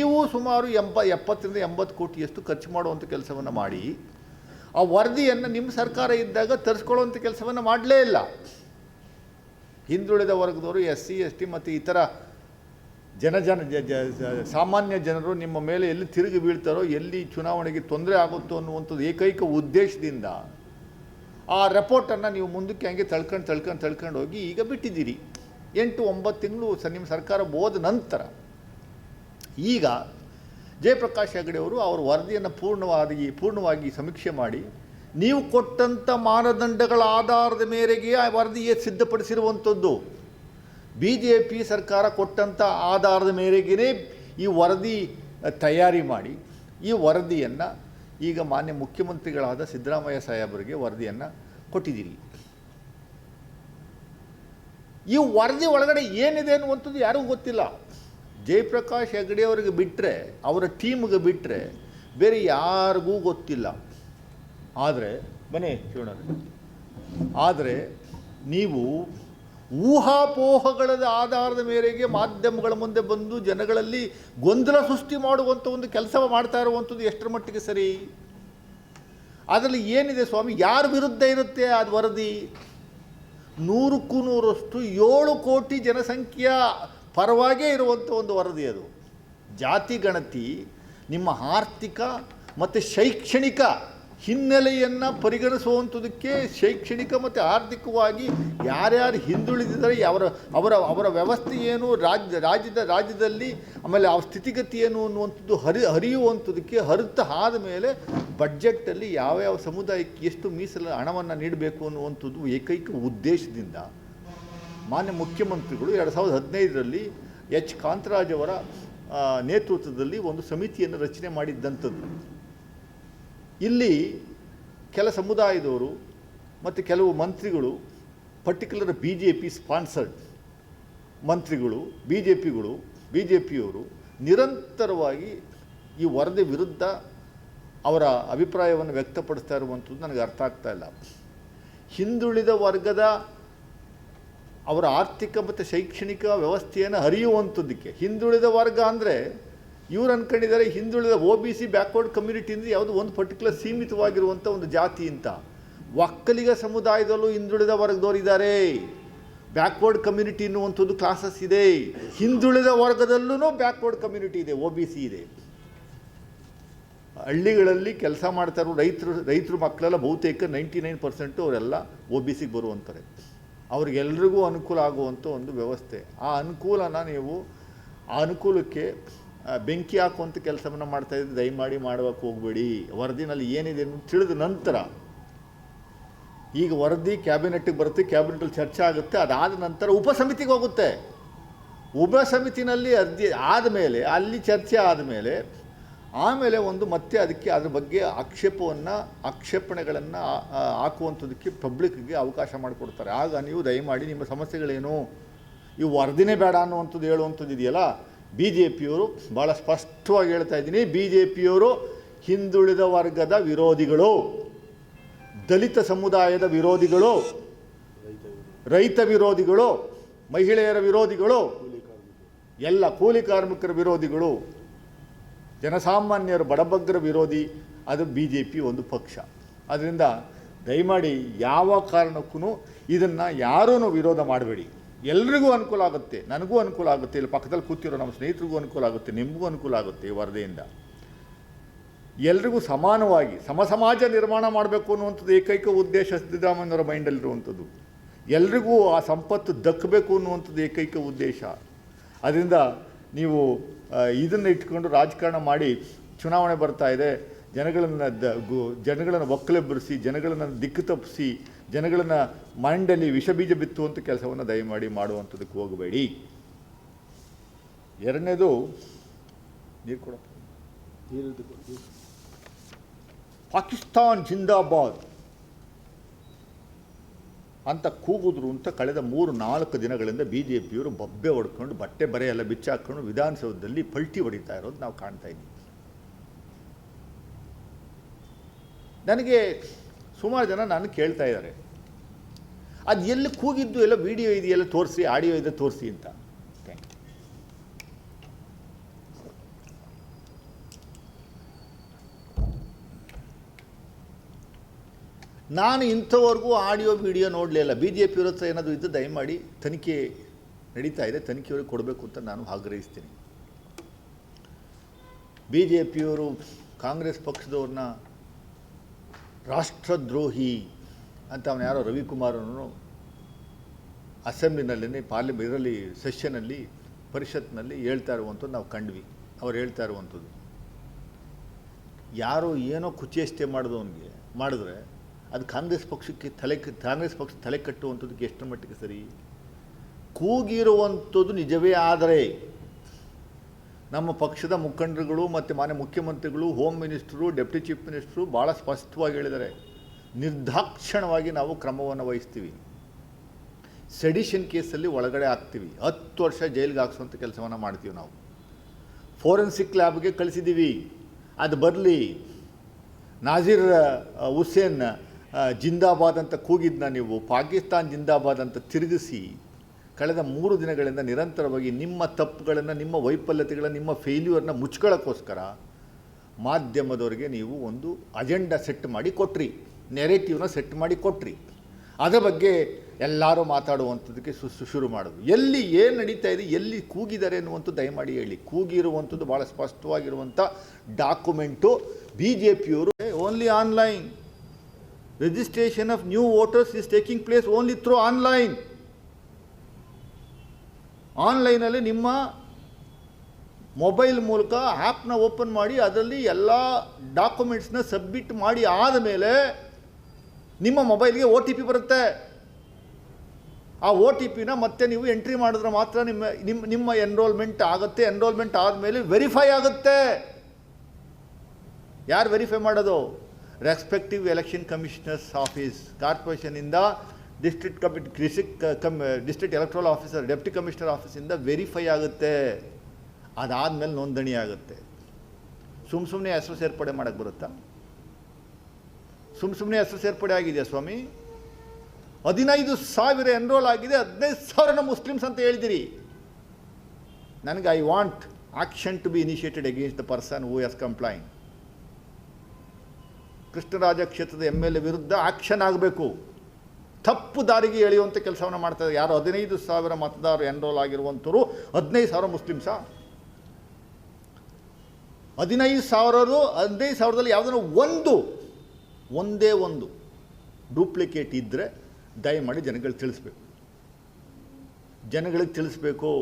ನೀವು ಸುಮಾರು ಎಂಬ ಎಪ್ಪತ್ತರಿಂದ ಎಂಬತ್ತು ಕೋಟಿಯಷ್ಟು ಖರ್ಚು ಮಾಡುವಂಥ ಕೆಲಸವನ್ನು ಮಾಡಿ, ಆ ವರದಿಯನ್ನು ನಿಮ್ಮ ಸರ್ಕಾರ ಇದ್ದಾಗ ತರಿಸ್ಕೊಳ್ಳುವಂಥ ಕೆಲಸವನ್ನು ಮಾಡಲೇ ಇಲ್ಲ. ಹಿಂದುಳಿದ ವರ್ಗದವರು ಎಸ್ ಸಿ ಎಸ್ ಟಿ ಮತ್ತು ಇತರ ಜನ ಜನ ಸಾಮಾನ್ಯ ಜನರು ನಿಮ್ಮ ಮೇಲೆ ಎಲ್ಲಿ ತಿರುಗಿ ಬೀಳ್ತಾರೋ, ಎಲ್ಲಿ ಚುನಾವಣೆಗೆ ತೊಂದರೆ ಆಗುತ್ತೋ ಅನ್ನುವಂಥದ್ದು ಏಕೈಕ ಉದ್ದೇಶದಿಂದ ಆ ರೆಪೋರ್ಟನ್ನು ನೀವು ಮುಂದಕ್ಕೆ ಹಂಗೆ ತಳ್ಕೊಂಡು ತಳ್ಕೊಂಡು ತಳ್ಕೊಂಡು ಹೋಗಿ ಈಗ ಬಿಟ್ಟಿದ್ದೀರಿ. ಎಂಟು, ಒಂಬತ್ತು ತಿಂಗಳು ಸ ನಿಮ್ಮ ಸರ್ಕಾರ ಹೋದ ನಂತರ ಈಗ ಜಯಪ್ರಕಾಶ್ ಹೆಗಡೆಯವರು ಅವರ ವರದಿಯನ್ನು ಪೂರ್ಣವಾಗಿ ಪೂರ್ಣವಾಗಿ ಸಮೀಕ್ಷೆ ಮಾಡಿ, ನೀವು ಕೊಟ್ಟಂಥ ಮಾನದಂಡಗಳ ಆಧಾರದ ಮೇರೆಗೆ ಆ ವರದಿಯೇ ಸಿದ್ಧಪಡಿಸಿರುವಂಥದ್ದು. ಬಿ ಜೆ ಪಿ ಸರ್ಕಾರ ಕೊಟ್ಟಂಥ ಆಧಾರದ ಮೇರೆಗೇ ಈ ವರದಿ ತಯಾರಿ ಮಾಡಿ, ಈ ವರದಿಯನ್ನು ಈಗ ಮಾನ್ಯ ಮುಖ್ಯಮಂತ್ರಿಗಳಾದ ಸಿದ್ದರಾಮಯ್ಯ ಸಾಹೇಬರಿಗೆ ವರದಿಯನ್ನು ಕೊಟ್ಟಿದ್ದೀರಿ. ಈ ವರದಿ ಒಳಗಡೆ ಏನಿದೆ ಅನ್ನುವಂಥದ್ದು ಯಾರಿಗೂ ಗೊತ್ತಿಲ್ಲ. ಜಯಪ್ರಕಾಶ್ ಹೆಗಡೆ ಅವರಿಗೆ ಬಿಟ್ಟರೆ ಅವರ ಟೀಮ್ಗೆ ಬಿಟ್ಟರೆ ಬೇರೆ ಯಾರಿಗೂ ಗೊತ್ತಿಲ್ಲ. ಆದರೆ ಮನೆ ಶಿವಣ್ಣ ಆದರೆ ನೀವು ಊಹಾಪೋಹಗಳ ಆಧಾರದ ಮೇರೆಗೆ ಮಾಧ್ಯಮಗಳ ಮುಂದೆ ಬಂದು ಜನಗಳಲ್ಲಿ ಗೊಂದಲ ಸೃಷ್ಟಿ ಮಾಡುವಂಥ ಒಂದು ಕೆಲಸ ಮಾಡ್ತಾ ಇರುವಂಥದ್ದು ಎಷ್ಟರ ಮಟ್ಟಿಗೆ ಸರಿ? ಅದರಲ್ಲಿ ಏನಿದೆ ಸ್ವಾಮಿ? ಯಾರ ವಿರುದ್ಧ ಇರುತ್ತೆ ಅದು ವರದಿ? ನೂರಕ್ಕೂ ನೂರಷ್ಟು ಏಳು ಕೋಟಿ ಜನಸಂಖ್ಯೆಯ ಪರವಾಗೇ ಇರುವಂಥ ಒಂದು ವರದಿ ಅದು. ಜಾತಿ ಗಣತಿ ನಿಮ್ಮ ಆರ್ಥಿಕ ಮತ್ತು ಶೈಕ್ಷಣಿಕ ಹಿನ್ನೆಲೆಯನ್ನು ಪರಿಗಣಿಸುವಂಥದಕ್ಕೆ ಶೈಕ್ಷಣಿಕ ಮತ್ತು ಆರ್ಥಿಕವಾಗಿ ಯಾರ್ಯಾರು ಹಿಂದುಳಿದಿದ್ದಾರೆ, ಅವರ ಅವರ ಅವರ ವ್ಯವಸ್ಥೆ ಏನು, ರಾಜ್ಯ, ರಾಜ್ಯದ, ರಾಜ್ಯದಲ್ಲಿ ಆಮೇಲೆ ಅವ್ರ ಸ್ಥಿತಿಗತಿ ಏನು ಅನ್ನುವಂಥದ್ದು ಹರಿ, ಹರಿಯುವಂಥದಕ್ಕೆ ಹರಿತ ಆದ ಮೇಲೆ ಬಡ್ಜೆಟ್ಟಲ್ಲಿ ಯಾವ್ಯಾವ ಸಮುದಾಯಕ್ಕೆ ಎಷ್ಟು ಮೀಸಲು ಹಣವನ್ನು ನೀಡಬೇಕು ಅನ್ನುವಂಥದ್ದು ಏಕೈಕ ಉದ್ದೇಶದಿಂದ ಮಾನ್ಯ ಮುಖ್ಯಮಂತ್ರಿಗಳು ಎರಡು ಸಾವಿರದ ಹದಿನೈದರಲ್ಲಿ ಎಚ್. ಕಾಂತರಾಜ್ ಅವರ ನೇತೃತ್ವದಲ್ಲಿ ಒಂದು ಸಮಿತಿಯನ್ನು ರಚನೆ ಮಾಡಿದ್ದಂಥದ್ದು. ಇಲ್ಲಿ ಕೆಲ ಸಮುದಾಯದವರು ಮತ್ತು ಕೆಲವು ಮಂತ್ರಿಗಳು, particular B J P sponsored ಮಂತ್ರಿಗಳು ಬಿ ಜೆ ಪಿಗಳು ಬಿ ಜೆ ಪಿಯವರು ನಿರಂತರವಾಗಿ ಈ ವರದಿ ವಿರುದ್ಧ ಅವರ ಅಭಿಪ್ರಾಯವನ್ನು ವ್ಯಕ್ತಪಡಿಸ್ತಾ ಇರುವಂಥದ್ದು ನನಗೆ ಅರ್ಥ ಆಗ್ತಾ ಇಲ್ಲ. ಹಿಂದುಳಿದ ವರ್ಗದ ಅವರ ಆರ್ಥಿಕ ಮತ್ತು ಶೈಕ್ಷಣಿಕ ವ್ಯವಸ್ಥೆಯನ್ನು ಅರಿಯುವಂಥದ್ದಕ್ಕೆ. ಹಿಂದುಳಿದ ವರ್ಗ ಅಂದರೆ ಇವ್ರು ಅನ್ಕೊಂಡಿದ್ದಾರೆ ಹಿಂದುಳಿದ O B C backward community ಅಂದರೆ ಯಾವುದು ಒಂದು ಪರ್ಟಿಕ್ಯುಲರ್ ಸೀಮಿತವಾಗಿರುವಂಥ ಒಂದು ಜಾತಿ ಅಂತ. ಒಕ್ಕಲಿಗ ಸಮುದಾಯದಲ್ಲೂ ಹಿಂದುಳಿದ ವರ್ಗದವರು ಇದ್ದಾರೆ. ಬ್ಯಾಕ್ವರ್ಡ್ ಕಮ್ಯುನಿಟಿ ಅನ್ನುವಂಥದ್ದು ಕ್ಲಾಸಸ್ ಇದೆ. ಹಿಂದುಳಿದ ವರ್ಗದಲ್ಲೂ ಬ್ಯಾಕ್ವರ್ಡ್ ಕಮ್ಯುನಿಟಿ ಇದೆ ಒ ಬಿ ಸಿ ಇದೆ. ಹಳ್ಳಿಗಳಲ್ಲಿ ಕೆಲಸ ಮಾಡ್ತಾರೋ ರೈತರು ರೈತರು ಮಕ್ಕಳೆಲ್ಲ ಬಹುತೇಕ ನೈಂಟಿ ನೈನ್ ಪರ್ಸೆಂಟು ಅವರೆಲ್ಲ ಒ ಬಿ ಸಿಗೆ ಬರುವಂತಾರೆ ಅವ್ರಿಗೆಲ್ರಿಗೂ ಅನುಕೂಲ ಆಗುವಂಥ ಒಂದು ವ್ಯವಸ್ಥೆ. ಆ ಅನುಕೂಲನ ನೀವು ಆ ಅನುಕೂಲಕ್ಕೆ ಬೆಂಕಿ ಹಾಕುವಂಥ ಕೆಲಸವನ್ನು ಮಾಡ್ತಾ ಇದ್ದರೆ ದಯಮಾಡಿ ಮಾಡೋಕ್ಕೆ ಹೋಗಬೇಡಿ. ವರದಿನಲ್ಲಿ ಏನಿದೆ ತಿಳಿದ ನಂತರ, ಈಗ ವರದಿ ಕ್ಯಾಬಿನೆಟ್ಟಿಗೆ ಬರುತ್ತೆ, ಕ್ಯಾಬಿನೆಟಲ್ಲಿ ಚರ್ಚೆ ಆಗುತ್ತೆ, ಅದಾದ ನಂತರ ಉಪಸಮಿತಿಗೆ ಹೋಗುತ್ತೆ. ಉಪಸಮಿತಿನಲ್ಲಿ ಅರ್ಜಿ ಆದಮೇಲೆ, ಅಲ್ಲಿ ಚರ್ಚೆ ಆದಮೇಲೆ ಆಮೇಲೆ ಒಂದು ಮತ್ತೆ ಅದಕ್ಕೆ ಅದ್ರ ಬಗ್ಗೆ ಆಕ್ಷೇಪವನ್ನು, ಆಕ್ಷೇಪಣೆಗಳನ್ನು ಹಾಕುವಂಥದ್ದಕ್ಕೆ ಪಬ್ಲಿಕ್ಗೆ ಅವಕಾಶ ಮಾಡಿಕೊಡ್ತಾರೆ. ಆಗ ನೀವು ದಯಮಾಡಿ ನಿಮ್ಮ ಸಮಸ್ಯೆಗಳೇನು? ಇವು ವರದಿನೇ ಬೇಡ ಅನ್ನುವಂಥದ್ದು ಹೇಳುವಂಥದ್ದು ಇದೆಯಲ್ಲ? ಬಿ ಜೆ ಪಿಯವರು ಭಾಳ ಸ್ಪಷ್ಟವಾಗಿ ಹೇಳ್ತಾ ಇದ್ದೀನಿ ಬಿ ಜೆ ಪಿಯವರು ಹಿಂದುಳಿದ ವರ್ಗದ ವಿರೋಧಿಗಳು, ದಲಿತ ಸಮುದಾಯದ ವಿರೋಧಿಗಳು, ರೈತ ವಿರೋಧಿಗಳು, ಮಹಿಳೆಯರ ವಿರೋಧಿಗಳು, ಎಲ್ಲ ಕೂಲಿ ಕಾರ್ಮಿಕರ ವಿರೋಧಿಗಳು. ಜನಸಾಮಾನ್ಯರ ಬಡಬಗ್ಗರ ವಿರೋಧಿ, ಅದು ಬಿ ಜೆ ಪಿ ಒಂದು ಪಕ್ಷ. ಅದರಿಂದ ದಯಮಾಡಿ ಯಾವ ಕಾರಣಕ್ಕೂ ಇದನ್ನು ಯಾರೂ ವಿರೋಧ ಮಾಡಬೇಡಿ. ಎಲ್ರಿಗೂ ಅನುಕೂಲ ಆಗುತ್ತೆ, ನನಗೂ ಅನುಕೂಲ ಆಗುತ್ತೆ, ಇಲ್ಲಿ ಪಕ್ಕದಲ್ಲಿ ಕೂತಿರೋ ನಮ್ಮ ಸ್ನೇಹಿತರಿಗೂ ಅನುಕೂಲ ಆಗುತ್ತೆ, ನಿಮಗೂ ಅನುಕೂಲ ಆಗುತ್ತೆ ಈ ವರದಿಯಿಂದ. ಎಲ್ರಿಗೂ ಸಮಾನವಾಗಿ ಸಮ ಸಮಾಜ ನಿರ್ಮಾಣ ಮಾಡಬೇಕು ಅನ್ನುವಂಥದ್ದು ಏಕೈಕ ಉದ್ದೇಶ ಸಿದ್ದರಾಮಯ್ಯನವರ ಮೈಂಡಲ್ಲಿರುವಂಥದ್ದು. ಎಲ್ರಿಗೂ ಆ ಸಂಪತ್ತು ದಕ್ಕಬೇಕು ಅನ್ನುವಂಥದ್ದು ಏಕೈಕ ಉದ್ದೇಶ. ಅದರಿಂದ ನೀವು ಇದನ್ನು ಇಟ್ಕೊಂಡು ರಾಜಕಾರಣ ಮಾಡಿ ಚುನಾವಣೆ ಬರ್ತಾ ಇದೆ. ಜನಗಳನ್ನು ದ ಗು ಜನಗಳನ್ನು ಒಕ್ಕಲೆಬ್ಬರಿಸಿ ಜನಗಳನ್ನು ದಿಕ್ಕು ತಪ್ಪಿಸಿ ಜನಗಳನ್ನು ಮೈಂಡಲ್ಲಿ ವಿಷಬೀಜ ಬಿತ್ತುವಂಥ ಕೆಲಸವನ್ನು ದಯಮಾಡಿ ಮಾಡುವಂಥದ್ದಕ್ಕೆ ಹೋಗಬೇಡಿ. ಎರಡನೇದು ನೀರು ಕೊಡಪ್ಪ. ಪಾಕಿಸ್ತಾನ್ ಜಿಂದಾಬಾದ್. ಅಂತ ಕೂಗಿದ್ರು ಅಂತ ಕಳೆದ ಮೂರು, ನಾಲ್ಕು ದಿನಗಳಿಂದ ಬಿ ಜೆ ಪಿಯವರು ಬಬ್ಬೆ ಹೊಡ್ಕೊಂಡು, ಬಟ್ಟೆ ಬರೆ ಎಲ್ಲ ಬಿಚ್ಚಾಕೊಂಡು ವಿಧಾನಸೌಧದಲ್ಲಿ ಪಲ್ಟಿ ಹೊಡಿತಾ ಇರೋದು ನಾವು ಕಾಣ್ತಾ ಇದ್ದೀವಿ. ನನಗೆ ಸುಮಾರು ಜನ ನಾನು ಕೇಳ್ತಾ ಇದ್ದಾರೆ. ಅದು ಎಲ್ಲಿ ಕೂಗಿದ್ದು ಎಲ್ಲ ವಿಡಿಯೋ ಇದೆಯೆಲ್ಲ ತೋರಿಸಿ, ಆಡಿಯೋ ಇದೆ ತೋರಿಸಿ ಅಂತ ಥ್ಯಾಂಕ್ ಯು ನಾನು ಇಂಥವರೆಗೂ ಆಡಿಯೋ, ವಿಡಿಯೋ ನೋಡಲಿಲ್ಲ ಬಿ ಜೆ ಪಿ ಹತ್ರ ಏನಾದರೂ ಇದ್ದು ದಯಮಾಡಿ ತನಿಖೆ ನಡೀತಾ ಇದೆ. ತನಿಖೆಯವ್ರಿಗೆ ಕೊಡಬೇಕು ಅಂತ ನಾನು ಆಗ್ರಹಿಸ್ತೀನಿ. ಬಿ ಜೆ ಪಿಯವರು ಕಾಂಗ್ರೆಸ್ ಪಕ್ಷದವ್ರನ್ನ ರಾಷ್ಟ್ರದ್ರೋಹಿ ಅಂತ ಅವನು ಯಾರೋ ರವಿಕುಮಾರನು ಅಸೆಂಬ್ಲಿನಲ್ಲಿ ಪಾರ್ಲಿಮೆ, ಇದರಲ್ಲಿ ಸೆಷನಲ್ಲಿ ಪರಿಷತ್ನಲ್ಲಿ ಹೇಳ್ತಾ ಇರುವಂಥದ್ದು ನಾವು ಕಂಡ್ವಿ. ಅವ್ರು ಹೇಳ್ತಾ ಇರುವಂಥದ್ದು. ಯಾರೋ ಏನೋ ಕುಚೇಷ್ಟೆ ಮಾಡಿದವನಿಗೆ, ಮಾಡಿದ್ರೆ ಅದು ಕಾಂಗ್ರೆಸ್ ಪಕ್ಷಕ್ಕೆ ತಲೆ ಕಾಂಗ್ರೆಸ್ ಪಕ್ಷ ತಲೆ ಕಟ್ಟುವಂಥದ್ದಕ್ಕೆ ಎಷ್ಟರ ಮಟ್ಟಿಗೆ ಸರಿ? ಕೂಗಿರುವಂಥದ್ದು ನಿಜವೇ ಆದರೆ ನಮ್ಮ ಪಕ್ಷದ ಮುಖಂಡರುಗಳು ಮತ್ತು ಮಾನ್ಯ ಮುಖ್ಯಮಂತ್ರಿಗಳು home minister deputy chief minister ಭಾಳ ಸ್ಪಷ್ಟವಾಗಿ ಹೇಳಿದ್ದಾರೆ. ನಿರ್ದಾಕ್ಷಿಣ್ಯವಾಗಿ ನಾವು ಕ್ರಮವನ್ನು ವಹಿಸ್ತೀವಿ. ಸೆಡಿಷನ್ ಕೇಸಲ್ಲಿ ಒಳಗಡೆ ಆಗ್ತೀವಿ ಹತ್ತು ವರ್ಷ ಜೈಲಿಗೆ ಹಾಕ್ಸುವಂಥ ಕೆಲಸವನ್ನು ಮಾಡ್ತೀವಿ ನಾವು. ಫೋರೆನ್ಸಿಕ್ ಲ್ಯಾಬ್ಗೆ ಕಳಿಸಿದ್ದೀವಿ. ಅದು ಬರಲಿ. ನಾಜಿರ್ ಹುಸೇನ್ ಜಿಂದಾಬಾದ್ ಅಂತ ಕೂಗಿದ್ನ ನೀವು, ಪಾಕಿಸ್ತಾನ್ ಜಿಂದಾಬಾದ್ ಅಂತ ತಿರುಗಿಸಿ, ಕಳೆದ ಮೂರು ದಿನಗಳಿಂದ ನಿರಂತರವಾಗಿ ನಿಮ್ಮ ತಪ್ಪುಗಳನ್ನು, ನಿಮ್ಮ ವೈಫಲ್ಯತೆಗಳನ್ನು, ನಿಮ್ಮ ಫೇಲ್ಯೂರ್ನ ಮುಚ್ಕೊಳ್ಳೋಕ್ಕೋಸ್ಕರ ಮಾಧ್ಯಮದವರಿಗೆ ನೀವು ಒಂದು ಅಜೆಂಡಾ ಸೆಟ್ ಮಾಡಿ ಕೊಟ್ರಿ ನೆರೆಟಿವ್ನ ಸೆಟ್ ಮಾಡಿ ಕೊಟ್ರಿ. ಅದರ ಬಗ್ಗೆ ಎಲ್ಲರೂ ಮಾತಾಡುವಂಥದ್ದಕ್ಕೆ ಸು ಶುರು ಮಾಡೋದು. ಎಲ್ಲಿ ಏನು ನಡೀತಾ ಇದೆ, ಎಲ್ಲಿ ಕೂಗಿದ್ದಾರೆ ಅನ್ನುವಂಥದ್ದು ದಯಮಾಡಿ ಹೇಳಿ. ಕೂಗಿರುವಂಥದ್ದು ಭಾಳ ಸ್ಪಷ್ಟವಾಗಿರುವಂಥ ಡಾಕ್ಯುಮೆಂಟು ಬಿ ಜೆ ಪಿಯವರು only online registration of new voters is taking place only through online ಆನ್ಲೈನಲ್ಲಿ ನಿಮ್ಮ ಮೊಬೈಲ್ ಮೂಲಕ ಆ್ಯಪ್ನ ಓಪನ್ ಮಾಡಿ ಅದರಲ್ಲಿ ಎಲ್ಲ ಡಾಕ್ಯುಮೆಂಟ್ಸ್ನ ಸಬ್ಮಿಟ್ ಮಾಡಿ ಆದಮೇಲೆ ನಿಮ್ಮ ಮೊಬೈಲ್ಗೆ ಒ ಟಿ ಪಿ ಬರುತ್ತೆ. ಆ ಒ ಟಿ ಪಿನ ಮತ್ತೆ ನೀವು ಎಂಟ್ರಿ ಮಾಡಿದ್ರೆ ಮಾತ್ರ ನಿಮ್ಮ ನಿಮ್ಮ ನಿಮ್ಮ ಎನ್ರೋಲ್ಮೆಂಟ್ ಆಗುತ್ತೆ. ಎನ್ರೋಲ್ಮೆಂಟ್ ಆದಮೇಲೆ ವೆರಿಫೈ ಆಗುತ್ತೆ. ಯಾರು ವೆರಿಫೈ ಮಾಡೋದು? Respective election commissioners office ಕಾರ್ಪೊರೇಷನಿಂದ district commit district come district electoral officer deputy commissioner ಆಫೀಸಿಂದ ವೆರಿಫೈ ಆಗುತ್ತೆ. ಅದಾದಮೇಲೆ ನೋಂದಣಿ ಆಗುತ್ತೆ. ಸುಮ್ಮ ಸುಮ್ಮನೆ ಹೆಸರು ಸೇರ್ಪಡೆ ಮಾಡೋಕ್ಕೆ ಬರುತ್ತಾ? ಸುಮ್ಮ ಸುಮ್ಮನೆ ಹೆಸರು ಸೇರ್ಪಡೆ ಆಗಿದೆಯಾ ಸ್ವಾಮಿ? ಹದಿನೈದು ಸಾವಿರ ಎನ್ರೋಲ್ ಆಗಿದೆ, ಹದಿನೈದು ಸಾವಿರನ ಮುಸ್ಲಿಮ್ಸ್ ಅಂತ ಹೇಳಿದಿರಿ. ನನಗೆ I want action to be initiated against the person who is complain Krishnaraja ಕ್ಷೇತ್ರದ ಎಂ ಎಲ್ ಎ ವಿರುದ್ಧ ಆಕ್ಷನ್ ಆಗಬೇಕು. ತಪ್ಪು ದಾರಿಗೆ ಎಳೆಯುವಂಥ ಕೆಲಸವನ್ನು ಮಾಡ್ತಾರೆ ಯಾರು ಹದಿನೈದು ಸಾವಿರ ಮತದಾರರು ಎನ್ರೋಲ್ ಆಗಿರುವಂಥವ್ರು ಹದಿನೈದು ಸಾವಿರ ಮುಸ್ಲಿಮ್ಸಾ? ಹದಿನೈದು ಸಾವಿರರು ಹದಿನೈದು ಸಾವಿರದಲ್ಲಿ ಯಾವುದನ್ನು ಒಂದು, ಒಂದೇ ಒಂದು ಡೂಪ್ಲಿಕೇಟ್ ಇದ್ದರೆ ದಯಮಾಡಿ ಜನಗಳಿಗೆ ತಿಳಿಸ್ಬೇಕು. ಜನಗಳಿಗೆ ತಿಳಿಸ್ಬೇಕು.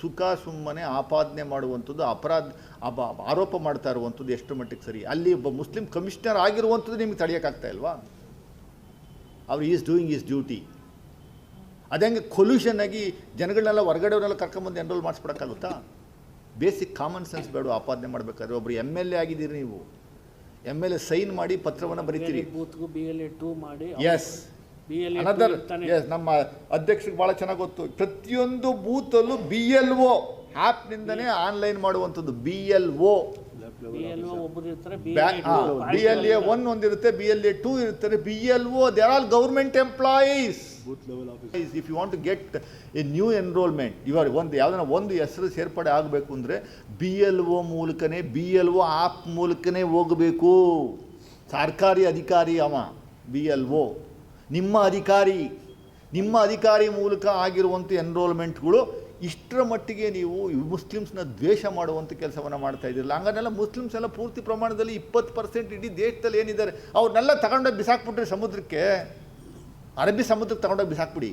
ಸುಖ ಸುಮ್ಮನೆ ಆಪಾದನೆ ಮಾಡುವಂಥದ್ದು ಅಪರಾಧ ಅಪ ಆರೋಪ ಮಾಡ್ತಾ ಇರುವಂಥದ್ದು ಎಷ್ಟು ಮಟ್ಟಿಗೆ ಸರಿ? ಅಲ್ಲಿ ಒಬ್ಬ ಮುಸ್ಲಿಂ ಕಮಿಷನರ್ ಆಗಿರುವಂಥದ್ದು ನಿಮಗೆ ತಡೆಯೋಕ್ಕಾಗ್ತಾ ಇಲ್ವಾ? ಅವ್ರು ಈಸ್ ಡೂಯಿಂಗ್ ಈಸ್ ಡ್ಯೂಟಿ. ಅದಂಗೆ ಕೊಲ್ಯೂಷನ್ ಆಗಿ ಜನಗಳನ್ನೆಲ್ಲ ಹೊರಗಡೆಯವರೆಲ್ಲ ಕರ್ಕೊಂಬಂದು ಎನ್ರೋಲ್ ಮಾಡಿಸ್ಬಿಡೋಕ್ಕಾಗುತ್ತಾ? ಬೇಸಿಕ್ ಕಾಮನ್ ಸೆನ್ಸ್ ಬೇಡ ಆಪಾದನೆ ಮಾಡಬೇಕಾದ್ರೆ. ಒಬ್ಬರು ಎಂ ಎಲ್ ಎ ಆಗಿದ್ದೀರಿ ನೀವು. ಎಂ ಎಲ್ ಎ ಸೈನ್ ಮಾಡಿ ಪತ್ರವನ್ನು ಬರೀತೀರಿ. ಎಸ್ ಅನದರ್ ಎಸ್ ನಮ್ಮ ಅಧ್ಯಕ್ಷರಿಗೆ ಭಾಳ ಚೆನ್ನಾಗಿ ಗೊತ್ತು ಪ್ರತಿಯೊಂದು ಬೂತಲ್ಲೂ ಬಿ ಎಲ್ ಒ ಆ್ಯಪ್ನಿಂದನೇ ಆನ್ಲೈನ್ ಮಾಡುವಂಥದ್ದು B L O B L A one ಒಂದಿರುತ್ತೆ B L A two ಇರುತ್ತೆ B L O they are all government employees if you want to get a new enrolment ಇವಾಗ ಒಂದು ಯಾವ್ದಾರ ಒಂದು ಹೆಸರು ಸೇರ್ಪಡೆ ಆಗಬೇಕು ಅಂದರೆ ಬಿ ಎಲ್ ಒ ಮೂಲಕನೇ ಬಿ ಎಲ್ ಒ ಆ್ಯಪ್ ಮೂಲಕನೇ ಹೋಗಬೇಕು ಸರ್ಕಾರಿ ಅಧಿಕಾರಿ ಅವ ಬಿ ಎಲ್ ಒ ನಿಮ್ಮ ಅಧಿಕಾರಿ ನಿಮ್ಮ ಅಧಿಕಾರಿ ಮೂಲಕ ಆಗಿರುವಂಥ ಎನ್ರೋಲ್ಮೆಂಟ್ಗಳು ಇಷ್ಟರ ಮಟ್ಟಿಗೆ ನೀವು ಮುಸ್ಲಿಮ್ಸ್ನ ದ್ವೇಷ ಮಾಡುವಂಥ ಕೆಲಸವನ್ನು ಮಾಡ್ತಾ ಇದ್ದೀರಲ್ಲ. ಹಂಗನ್ನೆಲ್ಲ ಮುಸ್ಲಿಮ್ಸ್ ಎಲ್ಲ ಪೂರ್ತಿ ಪ್ರಮಾಣದಲ್ಲಿ ಇಪ್ಪತ್ತು ಪರ್ಸೆಂಟ್ ಇಡೀ ದೇಶದಲ್ಲಿ ಏನಿದ್ದಾರೆ, ಅವ್ರನ್ನೆಲ್ಲ ತಗೊಂಡೋಗಿ ಬಿಸಾಕ್ಬಿಟ್ರಿ ಸಮುದ್ರಕ್ಕೆ, ಅರಬ್ಬಿ ಸಮುದ್ರಕ್ಕೆ ತಗೊಂಡೋಗಿ ಬಿಸಾಕ್ಬಿಡಿ.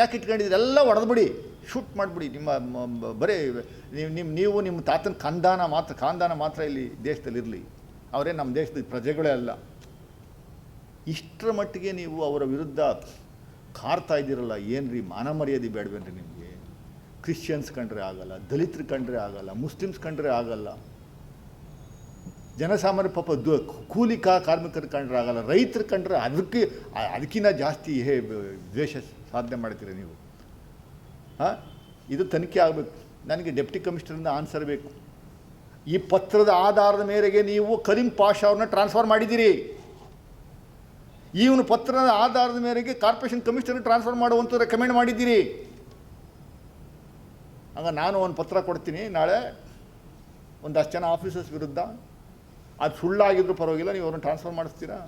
ಯಾಕೆ ಇಟ್ಕೊಂಡಿದ್ರೆ ಎಲ್ಲ ಹೊಡೆದ್ಬಿಡಿ ಶೂಟ್ ಮಾಡಿಬಿಡಿ. ನಿಮ್ಮ ಬರೀ, ನೀವು ನಿಮ್ಮ ನೀವು ನಿಮ್ಮ ತಾತನ ಖಾನ್ದಾನ ಮಾತ್ರ ಖಾನ್ದಾನ ಮಾತ್ರ ಇಲ್ಲಿ ದೇಶದಲ್ಲಿರಲಿ. ಅವರೇ ನಮ್ಮ ದೇಶದ ಪ್ರಜೆಗಳೇ ಅಲ್ಲ. ಇಷ್ಟರ ಮಟ್ಟಿಗೆ ನೀವು ಅವರ ವಿರುದ್ಧ ಕಾರ್ತಾ ಇದ್ದೀರಲ್ಲ, ಏನ್ರಿ ಮಾನ ಮರ್ಯಾದೆ ಬೇಡವೇನ್ರಿ ನಿಮಗೆ? ಕ್ರಿಶ್ಚಿಯನ್ಸ್ ಕಂಡ್ರೆ ಆಗಲ್ಲ, ದಲಿತರು ಕಂಡ್ರೆ ಆಗಲ್ಲ, ಮುಸ್ಲಿಮ್ಸ್ ಕಂಡ್ರೆ ಆಗಲ್ಲ. ಜನಸಾಮಾನ್ಯ ಪಾಪ ಕೂಲಿ ಕಾ ಕಾರ್ಮಿಕರು ಕಂಡ್ರೆ ಆಗಲ್ಲ, ರೈತರು ಕಂಡ್ರೆ ಅದಕ್ಕೆ ಅದಕ್ಕಿಂತ ಜಾಸ್ತಿ ಹೇ ದ್ವೇಷ ಸಾಧನೆ ಮಾಡ್ತೀರಿ ನೀವು? ಹಾಂ? ಇದು ತನಿಖೆ ಆಗಬೇಕು. ನನಗೆ ಡೆಪ್ಟಿ ಕಮಿಷನರಿಂದ ಆನ್ಸರ್ ಬೇಕು. ಈ ಪತ್ರದ ಆಧಾರದ ಮೇರೆಗೆ ನೀವು ಕರೀಂ ಪಾಷಾ ಅವ್ರನ್ನ ಟ್ರಾನ್ಸ್ಫರ್ ಮಾಡಿದ್ದೀರಿ. ಇವನು ಪತ್ರದ ಆಧಾರದ ಮೇರೆಗೆ ಕಾರ್ಪೊರೇಷನ್ ಕಮಿಷನರ್ ಟ್ರಾನ್ಸ್ಫರ್ ಮಾಡುವಂಥ ರೆಕಮೆಂಡ್ ಮಾಡಿದ್ದೀರಿ. ಆಗ ನಾನು ಒಂದು ಪತ್ರ ಕೊಡ್ತೀನಿ, ನಾಳೆ ಒಂದಷ್ಟು ಜನ ಆಫೀಸರ್ಸ್ ವಿರುದ್ಧ. ಅದು ಸುಳ್ಳಾಗಿದ್ರು ಪರವಾಗಿಲ್ಲ, ನೀವು ಅವ್ರನ್ನ ಟ್ರಾನ್ಸ್ಫರ್ ಮಾಡಿಸ್ತೀರಾ?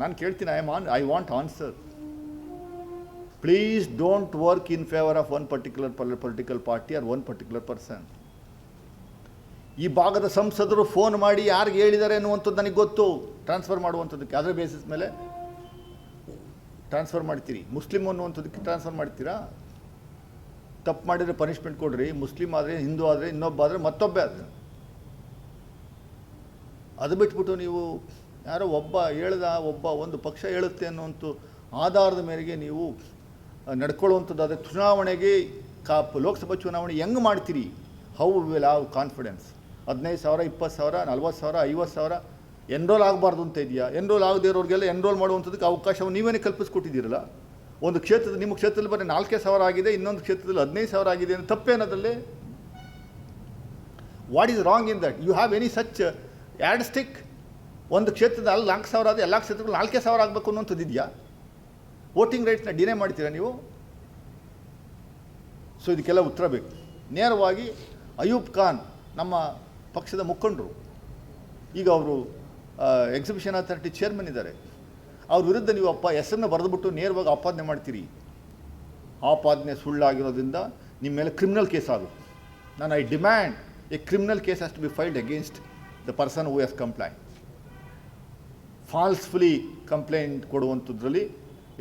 ನಾನು ಕೇಳ್ತೀನಿ I on I want answer please don't work in favour of one particular political party or one particular person ಈ ಭಾಗದ ಸಂಸದರು ಫೋನ್ ಮಾಡಿ ಯಾರಿಗೆ ಹೇಳಿದ್ದಾರೆ ಅನ್ನುವಂಥದ್ದು ನನಗೆ ಗೊತ್ತು. ಟ್ರಾನ್ಸ್ಫರ್ ಮಾಡುವಂಥದ್ದಕ್ಕೆ. ಅದರ ಬೇಸಿಸ್ ಮೇಲೆ ಟ್ರಾನ್ಸ್ಫರ್ ಮಾಡ್ತೀರಿ. ಮುಸ್ಲಿಂ ಅನ್ನುವಂಥದ್ದಕ್ಕೆ ಟ್ರಾನ್ಸ್ಫರ್ ಮಾಡ್ತೀರಾ? ತಪ್ಪು ಮಾಡಿದರೆ ಪನಿಷ್ಮೆಂಟ್ ಕೊಡ್ರಿ. ಮುಸ್ಲಿಂ ಆದರೆ, ಹಿಂದೂ ಆದರೆ, ಇನ್ನೊಬ್ಬ ಆದರೆ, ಮತ್ತೊಬ್ಬ ಆದರೆ. ಅದು ಬಿಟ್ಬಿಟ್ಟು ನೀವು ಯಾರೋ ಒಬ್ಬ ಹೇಳ್ದ, ಒಬ್ಬ ಒಂದು ಪಕ್ಷ ಹೇಳುತ್ತೆ ಅನ್ನುವಂಥ ಆಧಾರದ ಮೇರೆಗೆ ನೀವು ನಡ್ಕೊಳ್ಳುವಂಥದ್ದಾದರೆ ಚುನಾವಣೆಗೆ ಕಾಪು. ಲೋಕಸಭಾ ಚುನಾವಣೆ ಹೆಂಗೆ ಮಾಡ್ತೀರಿ? ಹೌ ವಿಲ್ ಹಾವ್ ಕಾನ್ಫಿಡೆನ್ಸ್ ಹದಿನೈದು ಸಾವಿರ, ಇಪ್ಪತ್ತು ಸಾವಿರ, ನಲ್ವತ್ತು ಸಾವಿರ, ಐವತ್ತು ಸಾವಿರ. ಎನ್ರೋಲ್ ಆಗಬಾರ್ದು ಅಂತ ಇದೆಯಾ? ಎನ್ರೋಲ್ ಆಗದೇ ಇರೋರಿಗೆಲ್ಲ ಎನ್ರೋಲ್ ಮಾಡುವಂಥದ್ದಕ್ಕೆ ಅವಕಾಶವನ್ನು ನೀವೇನೇ ಕಲ್ಪಿಸ್ಕೊಟ್ಟಿದ್ದೀರಲ್ಲ? ಒಂದು ಕ್ಷೇತ್ರದ, ನಿಮ್ಮ ಕ್ಷೇತ್ರದಲ್ಲಿ ಬರೀ ನಾಲ್ಕೇ ಸಾವಿರ ಆಗಿದೆ, ಇನ್ನೊಂದು ಕ್ಷೇತ್ರದಲ್ಲಿ ಹದಿನೈದು ಸಾವಿರ ಆಗಿದೆ ಅಂತ ತಪ್ಪೇನದಲ್ಲಿ what is wrong in that you have any such ad stick ಒಂದು ಕ್ಷೇತ್ರದ ಅಲ್ಲಿ ನಾಲ್ಕು ಸಾವಿರ ಆದರೆ ಎಲ್ಲ ಕ್ಷೇತ್ರಗಳು ನಾಲ್ಕೇ ಸಾವಿರ ಆಗಬೇಕು ಅನ್ನೋಂಥದ್ದು ಇದೆಯಾ? ವೋಟಿಂಗ್ ರೈಟ್ಸ್ನ ಡಿನೇ ಮಾಡ್ತೀರಾ ನೀವು? ಸೊ ಇದಕ್ಕೆಲ್ಲ ಉತ್ತರ ಬೇಕು. ನೇರವಾಗಿ ಅಯೂಬ್ ಖಾನ್, ನಮ್ಮ ಪಕ್ಷದ ಮುಖಂಡರು. ಈಗ ಅವರು ಎಕ್ಸಿಬಿಷನ್ ಅಥಾರಿಟಿ ಚೇರ್ಮನ್ ಇದ್ದಾರೆ. ಅವ್ರ ವಿರುದ್ಧ ನೀವು ಅಪ್ಪ ಹೆಸರನ್ನ ಬರೆದುಬಿಟ್ಟು ನೇರವಾಗಿ ಆಪಾದನೆ ಮಾಡ್ತೀರಿ. ಆಪಾದನೆ ಸುಳ್ಳಾಗಿರೋದ್ರಿಂದ ನಿಮ್ಮ ಮೇಲೆ ಕ್ರಿಮಿನಲ್ ಕೇಸ್ ಆಗುತ್ತೆ. ನಾನು I demand a criminal case has to be filed against the person who is complaint falsefully complaint ಕೊಡುವಂಥದ್ರಲ್ಲಿ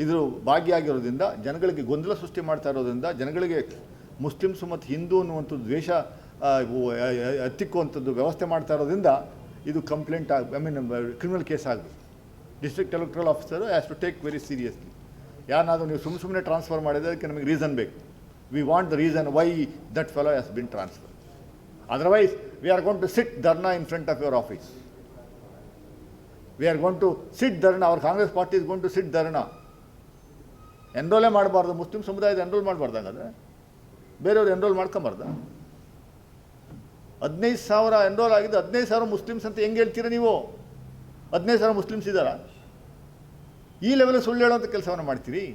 ಇದು ಭಾಗಿಯಾಗಿರೋದ್ರಿಂದ ಜನಗಳಿಗೆ ಗೊಂದಲ ಸೃಷ್ಟಿ ಮಾಡ್ತಾ ಇರೋದ್ರಿಂದ ಜನಗಳಿಗೆ ಮುಸ್ಲಿಮ್ಸು ಮತ್ತು ಹಿಂದೂ ಅನ್ನುವಂಥದ್ದು ದ್ವೇಷ ಹತ್ತಿಕ್ಕುವಂಥದ್ದು ವ್ಯವಸ್ಥೆ ಮಾಡ್ತಾ ಇರೋದ್ರಿಂದ ಇದು ಕಂಪ್ಲೇಂಟ್ ಆಗ ಐ ಮೀನ್ ಕ್ರಿಮಿನಲ್ ಕೇಸ್ ಆಗಬೇಕು district electoral officer has to take very seriously ಯಾರಾದರೂ ನೀವು ಸುಮ್ಮನೆ ಸುಮ್ಮನೆ ಟ್ರಾನ್ಸ್ಫರ್ ಮಾಡಿದರೆ ಅದಕ್ಕೆ ನಮಗೆ ರೀಸನ್ ಬೇಕು. We want the reason why that fellow has been transfer otherwise we are going to sit dharna in front of your office we are going to sit dharna ಅವ್ರ Congress party is going to sit dharna ಎನ್ರೋಲೇ ಮಾಡಬಾರ್ದು, Muslim ಸಮುದಾಯದ enrol ಮಾಡಬಾರ್ದು ಹಂಗಾದ್ರೆ. ಬೇರೆಯವ್ರು enrol ಮಾಡ್ಕೊಂಬಾರ್ದ? ಹದಿನೈದು ಸಾವಿರ enrol ಆಗಿದ್ದು ಹದಿನೈದು ಸಾವಿರ ಮುಸ್ಲಿಮ್ಸ್ ಅಂತ ಹೆಂಗೆ ಹೇಳ್ತೀರಾ ನೀವು? ಹದಿನೈದು ಸಾವಿರ ಮುಸ್ಲಿಮ್ಸ್ ಇದ್ದಾರಾ? ಈ ಲೆವೆಲ್ ಸುಳ್ಳು ಹೇಳೋಂಥ ಕೆಲಸವನ್ನು ಮಾಡ್ತೀರಿ?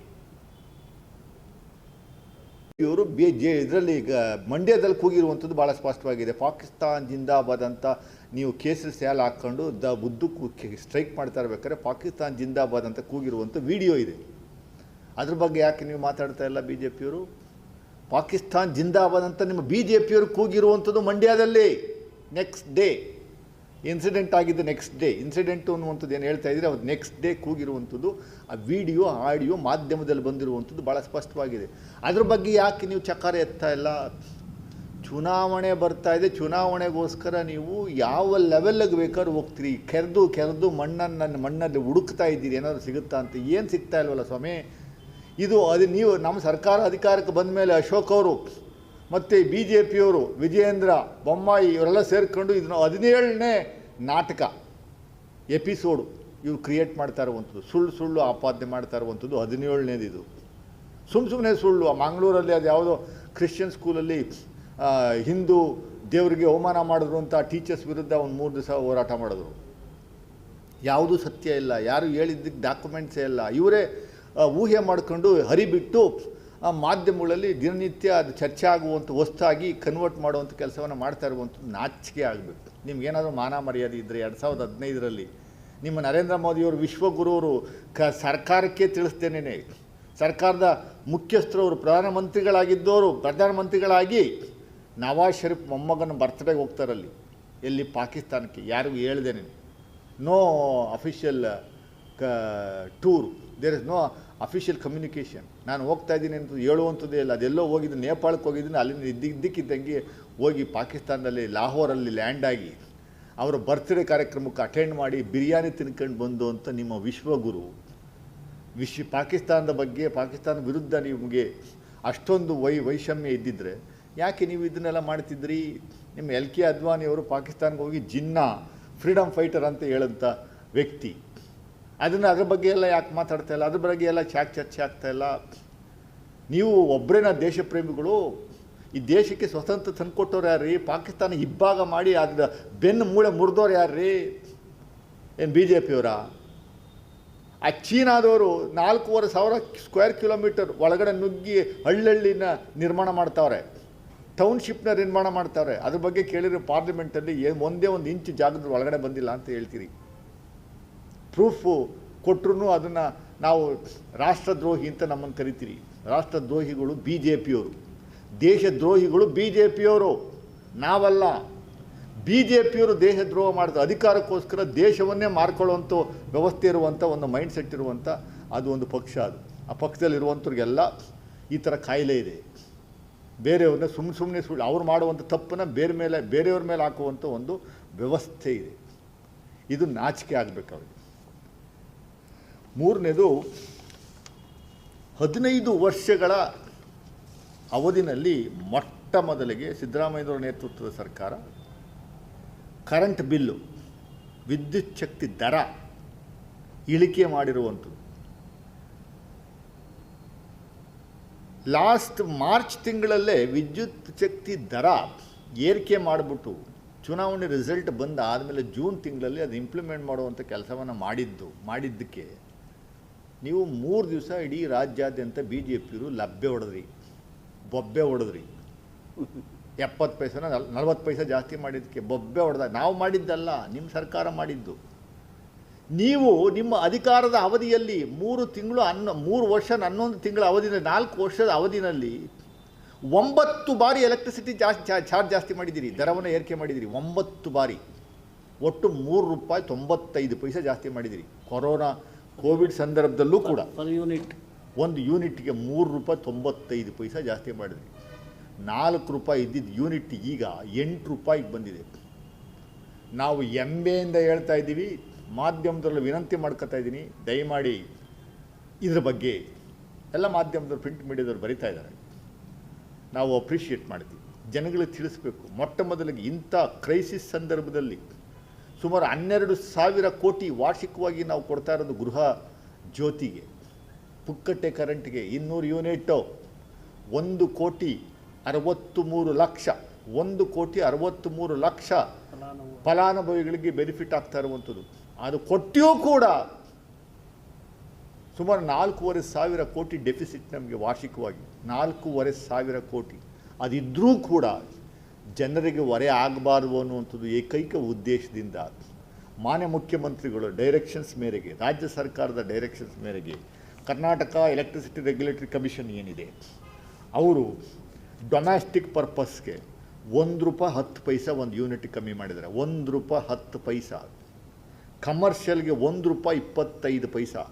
ಇವರು ಬಿ ಜೆ ಇದರಲ್ಲಿ ಈಗ ಮಂಡ್ಯದಲ್ಲಿ ಕೂಗಿರುವಂಥದ್ದು ಭಾಳ ಸ್ಪಷ್ಟವಾಗಿದೆ. ಪಾಕಿಸ್ತಾನ್ ಜಿಂದಾಬಾದ್ ಅಂತ ನೀವು ಕೇಸರಿ ಸ್ಯಾಲ್ ಹಾಕ್ಕೊಂಡು ದ ಉದ್ದಕ್ಕೂ ಸ್ಟ್ರೈಕ್ ಮಾಡ್ತಾ ಇರ್ಬೇಕಾದ್ರೆ ಪಾಕಿಸ್ತಾನ್ ಜಿಂದಾಬಾದ್ ಅಂತ ಕೂಗಿರುವಂಥ ವಿಡಿಯೋ ಇದೆ. ಅದ್ರ ಬಗ್ಗೆ ಯಾಕೆ ನೀವು ಮಾತಾಡ್ತಾ ಇಲ್ಲ ಬಿ ಜೆ ಪಿಯವರು? ಪಾಕಿಸ್ತಾನ್ ಜಿಂದಾಬಾದ್ ಅಂತ ನಿಮ್ಮ ಬಿ ಜೆ ಪಿಯವರು ಕೂಗಿರುವಂಥದ್ದು ಮಂಡ್ಯದಲ್ಲಿ. ನೆಕ್ಸ್ಟ್ ಡೇ ಇನ್ಸಿಡೆಂಟ್ ಆಗಿದ್ದು ನೆಕ್ಸ್ಟ್ ಡೇ ಇನ್ಸಿಡೆಂಟು ಅನ್ನುವಂಥದ್ದು ಏನು ಹೇಳ್ತಾ ಇದ್ದೀರಿ? ಅವ್ರು ನೆಕ್ಸ್ಟ್ ಡೇ ಕೂಗಿರುವಂಥದ್ದು. ಆ ವಿಡಿಯೋ ಆಡಿಯೋ ಮಾಧ್ಯಮದಲ್ಲಿ ಬಂದಿರುವಂಥದ್ದು ಭಾಳ ಸ್ಪಷ್ಟವಾಗಿದೆ. ಅದ್ರ ಬಗ್ಗೆ ಯಾಕೆ ನೀವು ಚಕಾರ ಎತ್ತಾ ಇಲ್ಲ? ಚುನಾವಣೆ ಬರ್ತಾ ಇದೆ. ಚುನಾವಣೆಗೋಸ್ಕರ ನೀವು ಯಾವ ಲೆವೆಲ್ಗೆ ಬೇಕಾದ್ರೂ ಹೋಗ್ತೀರಿ. ಕೆರೆದು ಕೆರೆದು ಮಣ್ಣನ್ನು ಮಣ್ಣಲ್ಲಿ ಹುಡುಕ್ತಾ ಇದ್ದೀರಿ. ಏನಾದರೂ ಸಿಗುತ್ತಾ ಅಂತ? ಏನು ಸಿಗ್ತಾ ಇಲ್ವಲ್ಲ ಸ್ವಾಮಿ? ಇದು ಅದು ನೀವು ನಮ್ಮ ಸರ್ಕಾರ ಅಧಿಕಾರಕ್ಕೆ ಬಂದ ಮೇಲೆ ಅಶೋಕ್ ಅವರು ಮತ್ತು ಬಿ ಜೆ ಪಿಯವರು ವಿಜಯೇಂದ್ರ ಬೊಮ್ಮಾಯಿ ಇವರೆಲ್ಲ ಸೇರಿಕೊಂಡು ಇದನ್ನು ಹದಿನೇಳನೇ ನಾಟಕ, ಎಪಿಸೋಡು ಇವ್ರು ಕ್ರಿಯೇಟ್ ಮಾಡ್ತಾ ಇರುವಂಥದ್ದು. ಸುಳ್ಳು ಸುಳ್ಳು ಆಪಾದನೆ ಮಾಡ್ತಾ ಇರುವಂಥದ್ದು ಹದಿನೇಳನೇದು ಇದು. ಸುಮ್ಮ ಸುಮ್ಮನೆ ಸುಳ್ಳು. ಮಂಗಳೂರಲ್ಲಿ ಅದು ಯಾವುದೋ ಕ್ರಿಶ್ಚಿಯನ್ ಸ್ಕೂಲಲ್ಲಿ ಹಿಂದೂ ದೇವರಿಗೆ ಅವಮಾನ ಮಾಡಿದ್ರು ಅಂತ ಟೀಚರ್ಸ್ ವಿರುದ್ಧ ಒಂದು ಮೂರು ದಿವಸ ಹೋರಾಟ ಮಾಡಿದ್ರು. ಯಾವುದೂ ಸತ್ಯ ಇಲ್ಲ. ಯಾರು ಹೇಳಿದ್ದಕ್ಕೆ ಡಾಕ್ಯುಮೆಂಟ್ಸೇ ಇಲ್ಲ. ಇವರೇ ಊಹೆ ಮಾಡಿಕೊಂಡು ಹರಿಬಿಟ್ಟು, ಆ, ಮಾಧ್ಯಮಗಳಲ್ಲಿ ದಿನನಿತ್ಯ ಅದು ಚರ್ಚೆ ಆಗುವಂಥ ವಸ್ತಾಗಿ ಕನ್ವರ್ಟ್ ಮಾಡುವಂಥ ಕೆಲಸವನ್ನು ಮಾಡ್ತಾ ಇರುವಂಥದ್ದು ನಾಚಿಕೆ ಆಗಬೇಕು ನಿಮ್ಗೇನಾದರೂ ಮಾನ ಮರ್ಯಾದೆ ಇದ್ದರೆ ಎರಡು ಸಾವಿರದ ಹದಿನೈದರಲ್ಲಿ ನಿಮ್ಮ ನರೇಂದ್ರ ಮೋದಿಯವರು ವಿಶ್ವಗುರುವರು ಕ, ಸರ್ಕಾರಕ್ಕೆ ತಿಳಿಸ್ತೇನೆ ಸರ್ಕಾರದ ಮುಖ್ಯಸ್ಥರವರು ಪ್ರಧಾನಮಂತ್ರಿಗಳಾಗಿದ್ದವರು ಪ್ರಧಾನಮಂತ್ರಿಗಳಾಗಿ ನವಾಜ್ ಶರೀಫ್ ಮೊಮ್ಮಗನ ಬರ್ತ್ಡೇಗೆ ಹೋಗ್ತಾರಲ್ಲಿ ಎಲ್ಲಿ? ಪಾಕಿಸ್ತಾನಕ್ಕೆ. ಯಾರಿಗೂ ಹೇಳ್ದೇನೆ. ನೋ ಅಫಿಷಿಯಲ್ ಕ tour there is no official communication ನಾನು ಹೋಗ್ತಾ ಇದ್ದೀನಿ ಅಂತ ಹೇಳುವಂಥದ್ದೇ ಇಲ್ಲ. ಅದೆಲ್ಲೋ ಹೋಗಿದ್ದು, ನೇಪಾಳಕ್ಕೆ ಹೋಗಿದ್ದೀನಿ, ಅಲ್ಲಿಂದ ಇದ್ದಕ್ಕಿದ್ದಂಗೆ ಹೋಗಿ ಪಾಕಿಸ್ತಾನದಲ್ಲಿ, ಲಾಹೋರಲ್ಲಿ ಲ್ಯಾಂಡ್ ಆಗಿ ಅವರ ಬರ್ತ್ಡೇ ಕಾರ್ಯಕ್ರಮಕ್ಕೆ ಅಟೆಂಡ್ ಮಾಡಿ ಬಿರಿಯಾನಿ ತಿನ್ಕೊಂಡು ಬಂದು ಅಂತ ನಿಮ್ಮ ವಿಶ್ವಗುರು. ವಿಶ್ವ, ಪಾಕಿಸ್ತಾನದ ಬಗ್ಗೆ, ಪಾಕಿಸ್ತಾನ ವಿರುದ್ಧ ನಿಮಗೆ ಅಷ್ಟೊಂದು ವೈ, ವೈಷಮ್ಯ ಇದ್ದಿದ್ರೆ ಯಾಕೆ ನೀವು ಇದನ್ನೆಲ್ಲ ಮಾಡ್ತಿದ್ರಿ? ನಿಮ್ಮ ಎಲ್ ಕೆ ಅದ್ವಾನಿಯವರು ಪಾಕಿಸ್ತಾನಕ್ಕೆ ಹೋಗಿ ಜಿನ್ನಾ ಫ್ರೀಡಮ್ ಫೈಟರ್ ಅಂತ ಹೇಳಂಥ ವ್ಯಕ್ತಿ. ಅದನ್ನು ಅದ್ರ ಬಗ್ಗೆ ಎಲ್ಲ ಯಾಕೆ ಮಾತಾಡ್ತಾ ಇಲ್ಲ? ಅದ್ರ ಬಗ್ಗೆ ಎಲ್ಲ ಚಾಕ್ ಚರ್ಚೆ ಆಗ್ತಾ ಇಲ್ಲ. ನೀವು ಒಬ್ಬರೇನ ದೇಶ ಪ್ರೇಮಿಗಳು ಈ ದೇಶಕ್ಕೆ ಸ್ವತಂತ್ರ ತಂದುಕೊಟ್ಟವ್ರು ಯಾರ್ರಿ? ಪಾಕಿಸ್ತಾನ ಇಬ್ಬಾಗ ಮಾಡಿ ಅದರ ಬೆನ್ನು ಮೂಳೆ ಮುರಿದವ್ರು ಯಾರ್ರಿ? ಏನು ಬಿ ಜೆ ಪಿಯವರ ಆ ಚೀನಾದವರು ನಾಲ್ಕೂವರೆ ಸಾವಿರ ಸ್ಕ್ವೇರ್ ಕಿಲೋಮೀಟರ್ ಒಳಗಡೆ ನುಗ್ಗಿ ಹಳ್ಳಹಳ್ಳಿನ ನಿರ್ಮಾಣ ಮಾಡ್ತಾವ್ರೆ. ಟೌನ್ಶಿಪ್ನ ನಿರ್ಮಾಣ ಮಾಡ್ತಾವ್ರೆ. ಅದ್ರ ಬಗ್ಗೆ ಕೇಳಿರೋ ಪಾರ್ಲಿಮೆಂಟಲ್ಲಿ ಏನು ಒಂದೇ ಒಂದು ಇಂಚು ಜಾಗದ ಒಳಗಡೆ ಬಂದಿಲ್ಲ ಅಂತ ಹೇಳ್ತೀರಿ. ಪ್ರೂಫು ಕೊಟ್ಟರು ಅದನ್ನು ನಾವು ರಾಷ್ಟ್ರದ್ರೋಹಿ ಅಂತ ನಮ್ಮನ್ನು ಕರಿತೀರಿ. ರಾಷ್ಟ್ರದ್ರೋಹಿಗಳು ಬಿ ಜೆ ಪಿಯವರು ದೇಶದ್ರೋಹಿಗಳು ಬಿ ಜೆ ಪಿಯವರು ನಾವಲ್ಲ. ಬಿ ಜೆ ಪಿಯವರು ದೇಶದ್ರೋಹ ಮಾಡಿದ ಅಧಿಕಾರಕ್ಕೋಸ್ಕರ ದೇಶವನ್ನೇ ಮಾರ್ಕೊಳ್ಳುವಂಥ ವ್ಯವಸ್ಥೆ ಇರುವಂಥ ಒಂದು ಮೈಂಡ್ ಸೆಟ್ ಇರುವಂಥ ಅದು ಒಂದು ಪಕ್ಷ ಅದು. ಆ ಪಕ್ಷದಲ್ಲಿರುವಂಥವ್ರಿಗೆಲ್ಲ ಈ ಥರ ಕಾಯಿಲೆ ಇದೆ. ಬೇರೆಯವ್ರನ್ನ ಸುಮ್ಮನೆ ಸುಮ್ಮನೆ ಸುಳ್ಳು ಅವ್ರು ಮಾಡುವಂಥ ತಪ್ಪನ್ನು ಬೇರೆ ಮೇಲೆ, ಬೇರೆಯವ್ರ ಮೇಲೆ ಹಾಕುವಂಥ ಒಂದು ವ್ಯವಸ್ಥೆ ಇದೆ. ಇದು ನಾಚಿಕೆ ಆಗಬೇಕು ಅವ್ರಿಗೆ. ಮೂರನೇದು, ಹದಿನೈದು ವರ್ಷಗಳ ಅವಧಿನಲ್ಲಿ ಮೊಟ್ಟ ಮೊದಲಿಗೆ ಸಿದ್ದರಾಮಯ್ಯನವರ ನೇತೃತ್ವದ ಸರ್ಕಾರ ಕರೆಂಟ್ ಬಿಲ್ಲು ವಿದ್ಯುತ್ ಶಕ್ತಿ ದರ ಇಳಿಕೆ ಮಾಡಿರುವಂಥದ್ದು. ಲಾಸ್ಟ್ ಮಾರ್ಚ್ ತಿಂಗಳಲ್ಲೇ ವಿದ್ಯುತ್ ಶಕ್ತಿ ದರ ಏರಿಕೆ ಮಾಡಿಬಿಟ್ಟು ಚುನಾವಣೆ ರಿಸಲ್ಟ್ ಬಂದ ಆದಮೇಲೆ ಜೂನ್ ತಿಂಗಳಲ್ಲಿ ಅದು ಇಂಪ್ಲಿಮೆಂಟ್ ಮಾಡುವಂಥ ಕೆಲಸವನ್ನು ಮಾಡಿದ್ದು, ಮಾಡಿದ್ದಕ್ಕೆ ನೀವು ಮೂರು ದಿವಸ ಇಡೀ ರಾಜ್ಯಾದ್ಯಂತ ಬಿ ಜೆ ಪಿಯವರು ಲಭ್ಯ ಹೊಡೆದ್ರಿ, ಬೊಬ್ಬೆ ಹೊಡೆದ್ರಿ. ಎಪ್ಪತ್ತು ಪೈಸೆನ ನಲ್ ನಲ್ವತ್ತು ಪೈಸೆ ಜಾಸ್ತಿ ಮಾಡಿದ್ದಕ್ಕೆ ಬೊಬ್ಬೆ ಹೊಡೆದ, ನಾವು ಮಾಡಿದ್ದಲ್ಲ ನಿಮ್ಮ ಸರ್ಕಾರ ಮಾಡಿದ್ದು. ನೀವು ನಿಮ್ಮ ಅಧಿಕಾರದ ಅವಧಿಯಲ್ಲಿ ಮೂರು ತಿಂಗಳು ಅನ್ನ, ಮೂರು ವರ್ಷ ಹನ್ನೊಂದು ತಿಂಗಳ ಅವಧಿನಲ್ಲಿ ನಾಲ್ಕು ವರ್ಷದ ಅವಧಿನಲ್ಲಿ ಒಂಬತ್ತು ಬಾರಿ ಎಲೆಕ್ಟ್ರಿಸಿಟಿ ಜಾಸ್ತಿ ಚಾರ್ಜ್ ಜಾಸ್ತಿ ಮಾಡಿದ್ದೀರಿ, ದರವನ್ನು ಏರಿಕೆ ಮಾಡಿದ್ದೀರಿ, ಒಂಬತ್ತು ಬಾರಿ. ಒಟ್ಟು ಮೂರು ರೂಪಾಯಿ ತೊಂಬತ್ತೈದು ಪೈಸೆ ಜಾಸ್ತಿ ಮಾಡಿದ್ದೀರಿ. ಕೊರೋನಾ ಕೋವಿಡ್ ಸಂದರ್ಭದಲ್ಲೂ ಕೂಡ ಪರ್ ಯೂನಿಟ್ ಒಂದು ಯೂನಿಟ್ಗೆ ಮೂರು ರೂಪಾಯಿ ತೊಂಬತ್ತೈದು ಪೈಸೆ ಜಾಸ್ತಿ ಮಾಡಿದ್ವಿ. ನಾಲ್ಕು ರೂಪಾಯಿ ಇದ್ದಿದ್ದ ಯೂನಿಟ್ ಈಗ ಎಂಟು ರೂಪಾಯಿಗೆ ಬಂದಿದೆ. ನಾವು ಎಂಬೆಯಿಂದ ಹೇಳ್ತಾ ಇದ್ದೀವಿ ಮಾಧ್ಯಮದಲ್ಲಿ ವಿನಂತಿ ಮಾಡ್ಕೊತಾ ಇದ್ದೀನಿ. ದಯಮಾಡಿ ಇದ್ರ ಬಗ್ಗೆ ಎಲ್ಲ ಮಾಧ್ಯಮದವ್ರು ಪ್ರಿಂಟ್ ಮೀಡಿಯಾದವ್ರು ಬರಿತಾ ಇದ್ದಾರೆ. ನಾವು ಅಪ್ರಿಷಿಯೇಟ್ ಮಾಡ್ತೀವಿ. ಜನಗಳಿಗೆ ತಿಳಿಸ್ಬೇಕು. ಮೊಟ್ಟ ಮೊದಲಿಗೆ ಇಂಥ ಕ್ರೈಸಿಸ್ ಸಂದರ್ಭದಲ್ಲಿ ಸುಮಾರು ಹನ್ನೆರಡು ಸಾವಿರ ಕೋಟಿ ವಾರ್ಷಿಕವಾಗಿ ನಾವು ಕೊಡ್ತಾ ಇರೋದು ಗೃಹ ಜ್ಯೋತಿಗೆ. ಪುಕ್ಕಟ್ಟೆ ಕರೆಂಟ್ಗೆ ಇನ್ನೂರು ಯೂನಿಟ್ಟು ಒಂದು ಕೋಟಿ ಅರವತ್ತು ಮೂರು ಲಕ್ಷ. ಒಂದು ಕೋಟಿ ಅರವತ್ತು ಮೂರು ಲಕ್ಷ ಫಲಾನುಭವಿಗಳಿಗೆ ಬೆನಿಫಿಟ್ ಆಗ್ತಾ ಇರುವಂಥದ್ದು. ಅದು ಕೊಟ್ಟಿಯೂ ಕೂಡ ಸುಮಾರು ನಾಲ್ಕೂವರೆ ಸಾವಿರ ಕೋಟಿ ಡೆಫಿಸಿಟ್ ನಮಗೆ ವಾರ್ಷಿಕವಾಗಿ. ನಾಲ್ಕೂವರೆ ಸಾವಿರ ಕೋಟಿ. ಅದಿದ್ದರೂ ಕೂಡ ಜನರಿಗೆ ಹೊರೆ ಆಗಬಾರ್ದು ಅನ್ನುವಂಥದ್ದು ಏಕೈಕ ಉದ್ದೇಶದಿಂದ ಮಾನ್ಯ ಮುಖ್ಯಮಂತ್ರಿಗಳು ಡೈರೆಕ್ಷನ್ಸ್ ಮೇರೆಗೆ, ರಾಜ್ಯ ಸರ್ಕಾರದ ಡೈರೆಕ್ಷನ್ಸ್ ಮೇರೆಗೆ ಕರ್ನಾಟಕ ಎಲೆಕ್ಟ್ರಿಸಿಟಿ ರೆಗ್ಯುಲೇಟರಿ ಕಮಿಷನ್ ಏನಿದೆ? ಅವರು ಡೊಮ್ಯಾಸ್ಟಿಕ್ ಪರ್ಪಸ್ಗೆ ಒಂದು ರೂಪಾಯಿ ಹತ್ತು ಪೈಸ ಒಂದು ಯೂನಿಟ್ ಕಮ್ಮಿ ಮಾಡಿದ್ದಾರೆ. ಒಂದು ರೂಪಾಯಿ ಹತ್ತು ಪೈಸಾ ಕಮರ್ಷಿಯಲ್ಗೆ ಒಂದು ರೂಪಾಯಿ ಇಪ್ಪತ್ತೈದು ಪೈಸಾ,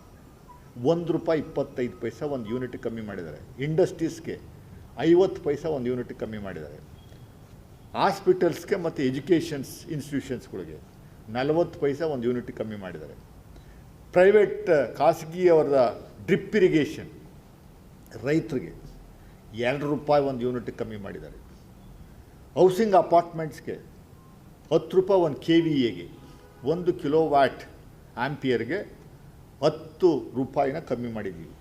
ಒಂದು ರೂಪಾಯಿ ಇಪ್ಪತ್ತೈದು ಪೈಸ ಒಂದು ಯೂನಿಟ್ ಕಮ್ಮಿ ಮಾಡಿದ್ದಾರೆ. ಇಂಡಸ್ಟ್ರೀಸ್ಗೆ ಐವತ್ತು ಪೈಸ ಒಂದು ಯೂನಿಟ್ ಕಮ್ಮಿ ಮಾಡಿದ್ದಾರೆ. ಹಾಸ್ಪಿಟಲ್ಸ್ಗೆ ಮತ್ತು ಎಜುಕೇಷನ್ಸ್ ಇನ್ಸ್ಟಿಟ್ಯೂಷನ್ಸ್ಗಳಿಗೆ ನಲವತ್ತು ಪೈಸೆ ಒಂದು ಯೂನಿಟ್ ಕಮ್ಮಿ ಮಾಡಿದ್ದಾರೆ. ಪ್ರೈವೇಟ್ ಖಾಸಗಿಯವರದ ಡ್ರಿಪ್ ಇರಿಗೇಷನ್ ರೈತರಿಗೆ ಎರಡು ರೂಪಾಯಿ ಒಂದು ಯೂನಿಟ್ ಕಮ್ಮಿ ಮಾಡಿದ್ದಾರೆ. ಹೌಸಿಂಗ್ ಅಪಾರ್ಟ್ಮೆಂಟ್ಸ್ಗೆ ಹತ್ತು ರೂಪಾಯಿ ಒಂದು ಕೆ ವಿ ಎಗೆ ಒಂದು ಕಿಲೋ ವ್ಯಾಟ್ ಆ್ಯಂಪಿಯರ್ಗೆ ಹತ್ತು ರೂಪಾಯಿನ ಕಮ್ಮಿ ಮಾಡಿದ್ದೀವಿ.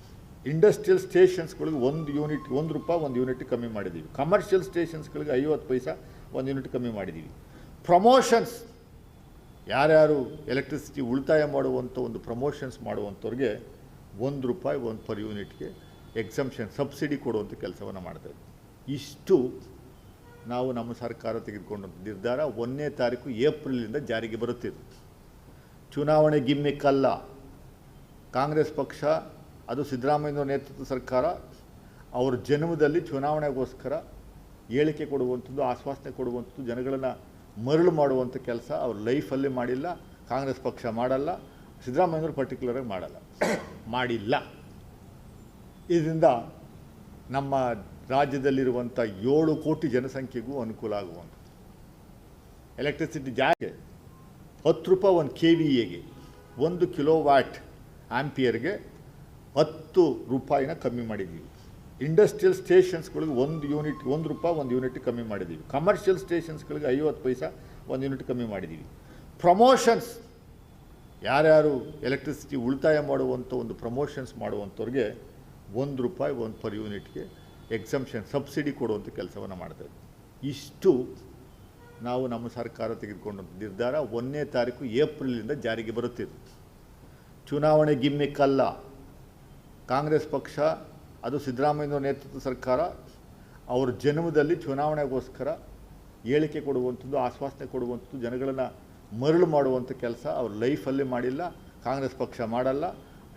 ಇಂಡಸ್ಟ್ರಿಯಲ್ ಸ್ಟೇಷನ್ಸ್ಗಳಿಗೆ ಒಂದು ಯೂನಿಟ್, ಒಂದು ರೂಪಾಯಿ ಒಂದು ಯೂನಿಟ್ ಕಮ್ಮಿ ಮಾಡಿದ್ದೀವಿ. ಕಮರ್ಷಿಯಲ್ ಸ್ಟೇಷನ್ಸ್ಗಳಿಗೆ ಐವತ್ತು ಪೈಸಾ ಒಂದು ಯೂನಿಟ್ ಕಮ್ಮಿ ಮಾಡಿದ್ದೀವಿ. ಪ್ರಮೋಷನ್ಸ್ ಯಾರ್ಯಾರು ಎಲೆಕ್ಟ್ರಿಸಿಟಿ ಉಳಿತಾಯ ಮಾಡುವಂಥ ಒಂದು ಪ್ರಮೋಷನ್ಸ್ ಮಾಡುವಂಥವ್ರಿಗೆ ಒಂದು ರೂಪಾಯಿ, ಒಂದು ಪರ್ ಯೂನಿಟ್ಗೆ ಎಕ್ಸಮ್ಷನ್ ಸಬ್ಸಿಡಿ ಕೊಡುವಂಥ ಕೆಲಸವನ್ನು ಮಾಡ್ತೇವೆ ಇಷ್ಟು ನಾವು ನಮ್ಮ ಸರ್ಕಾರ ತೆಗೆದುಕೊಂಡಂಥ ನಿರ್ಧಾರ ಒಂದನೇ ತಾರೀಕು ಏಪ್ರಿಲಿಂದ ಜಾರಿಗೆ ಬರುತ್ತಿದೆ ಚುನಾವಣೆ ಗಿಮ್ಮಿಕ್ಕಲ್ಲ. ಕಾಂಗ್ರೆಸ್ ಪಕ್ಷ, ಅದು ಸಿದ್ದರಾಮಯ್ಯನವರ ನೇತೃತ್ವ ಸರ್ಕಾರ, ಅವ್ರ ಜನ್ಮದಲ್ಲಿ ಚುನಾವಣೆಗೋಸ್ಕರ ಹೇಳಿಕೆ ಕೊಡುವಂಥದ್ದು, ಆಶ್ವಾಸನೆ ಕೊಡುವಂಥದ್ದು, ಜನಗಳನ್ನು ಮರಳು ಮಾಡುವಂಥ ಕೆಲಸ ಅವ್ರ ಲೈಫಲ್ಲಿ ಮಾಡಿಲ್ಲ, ಕಾಂಗ್ರೆಸ್ ಪಕ್ಷ ಮಾಡಲ್ಲ ಸಿದ್ದರಾಮಯ್ಯವ್ರು ಪರ್ಟಿಕ್ಯುಲರಾಗಿ ಮಾಡಲ್ಲ. ಮಾಡಿಲ್ಲ. ಇದರಿಂದ ನಮ್ಮ ರಾಜ್ಯದಲ್ಲಿರುವಂಥ ಏಳು ಕೋಟಿ ಜನಸಂಖ್ಯೆಗೂ ಅನುಕೂಲ ಆಗುವಂಥ ಎಲೆಕ್ಟ್ರಿಸಿಟಿ ಜಾಗೆ ಹತ್ತು ರೂಪಾಯಿ ಒಂದು ಕೆ ವಿ ಎಗೆ ಒಂದು ಕಿಲೋ ವ್ಯಾಟ್ ಆ್ಯಂಪಿಯರ್ಗೆ ಹತ್ತು ರೂಪಾಯಿನ ಕಮ್ಮಿ ಮಾಡಿದ್ದೀವಿ. ಇಂಡಸ್ಟ್ರಿಯಲ್ ಸ್ಟೇಷನ್ಸ್ಗಳಿಗೆ ಒಂದು ಯೂನಿಟ್ ಒಂದು ರೂಪಾಯಿ ಒಂದು ಯೂನಿಟ್ ಕಮ್ಮಿ ಮಾಡಿದ್ದೀವಿ ಕಮರ್ಷಿಯಲ್ ಸ್ಟೇಷನ್ಸ್ಗಳಿಗೆ ಐವತ್ತು ಪೈಸಾ ಒಂದು ಯೂನಿಟ್ ಕಮ್ಮಿ ಮಾಡಿದ್ದೀವಿ ಪ್ರಮೋಷನ್ಸ್ ಯಾರ್ಯಾರು ಎಲೆಕ್ಟ್ರಿಸಿಟಿ ಉಳಿತಾಯ ಮಾಡುವಂಥ ಒಂದು ಪ್ರಮೋಷನ್ಸ್ ಮಾಡುವಂಥವ್ರಿಗೆ ಒಂದು ರೂಪಾಯಿ ಒಂದು ಪರ್ ಯೂನಿಟ್ಗೆ ಎಕ್ಸಮ್ಷನ್ ಸಬ್ಸಿಡಿ ಕೊಡುವಂಥ ಕೆಲಸವನ್ನು ಮಾಡ್ತಾಯಿದ್ವಿ ಇಷ್ಟು ನಾವು ನಮ್ಮ ಸರ್ಕಾರ ತೆಗೆದುಕೊಂಡ ನಿರ್ಧಾರ ಒಂದನೇ ತಾರೀಕು ಏಪ್ರಿಲಿಂದ ಜಾರಿಗೆ ಬರುತ್ತಿದೆ ಚುನಾವಣೆ ಗಿಮ್ಮಿಕ್ಕಲ್ಲ. ಕಾಂಗ್ರೆಸ್ ಪಕ್ಷ ಅದು ಸಿದ್ದರಾಮಯ್ಯನವರ ನೇತೃತ್ವದ ಸರ್ಕಾರ, ಅವ್ರ ಜನ್ಮದಲ್ಲಿ ಚುನಾವಣೆಗೋಸ್ಕರ ಹೇಳಿಕೆ ಕೊಡುವಂಥದ್ದು, ಆಶ್ವಾಸನೆ ಕೊಡುವಂಥದ್ದು, ಜನಗಳನ್ನು ಮರಳು ಮಾಡುವಂಥ ಕೆಲಸ ಅವ್ರ ಲೈಫಲ್ಲಿ ಮಾಡಿಲ್ಲ, ಕಾಂಗ್ರೆಸ್ ಪಕ್ಷ ಮಾಡಲ್ಲ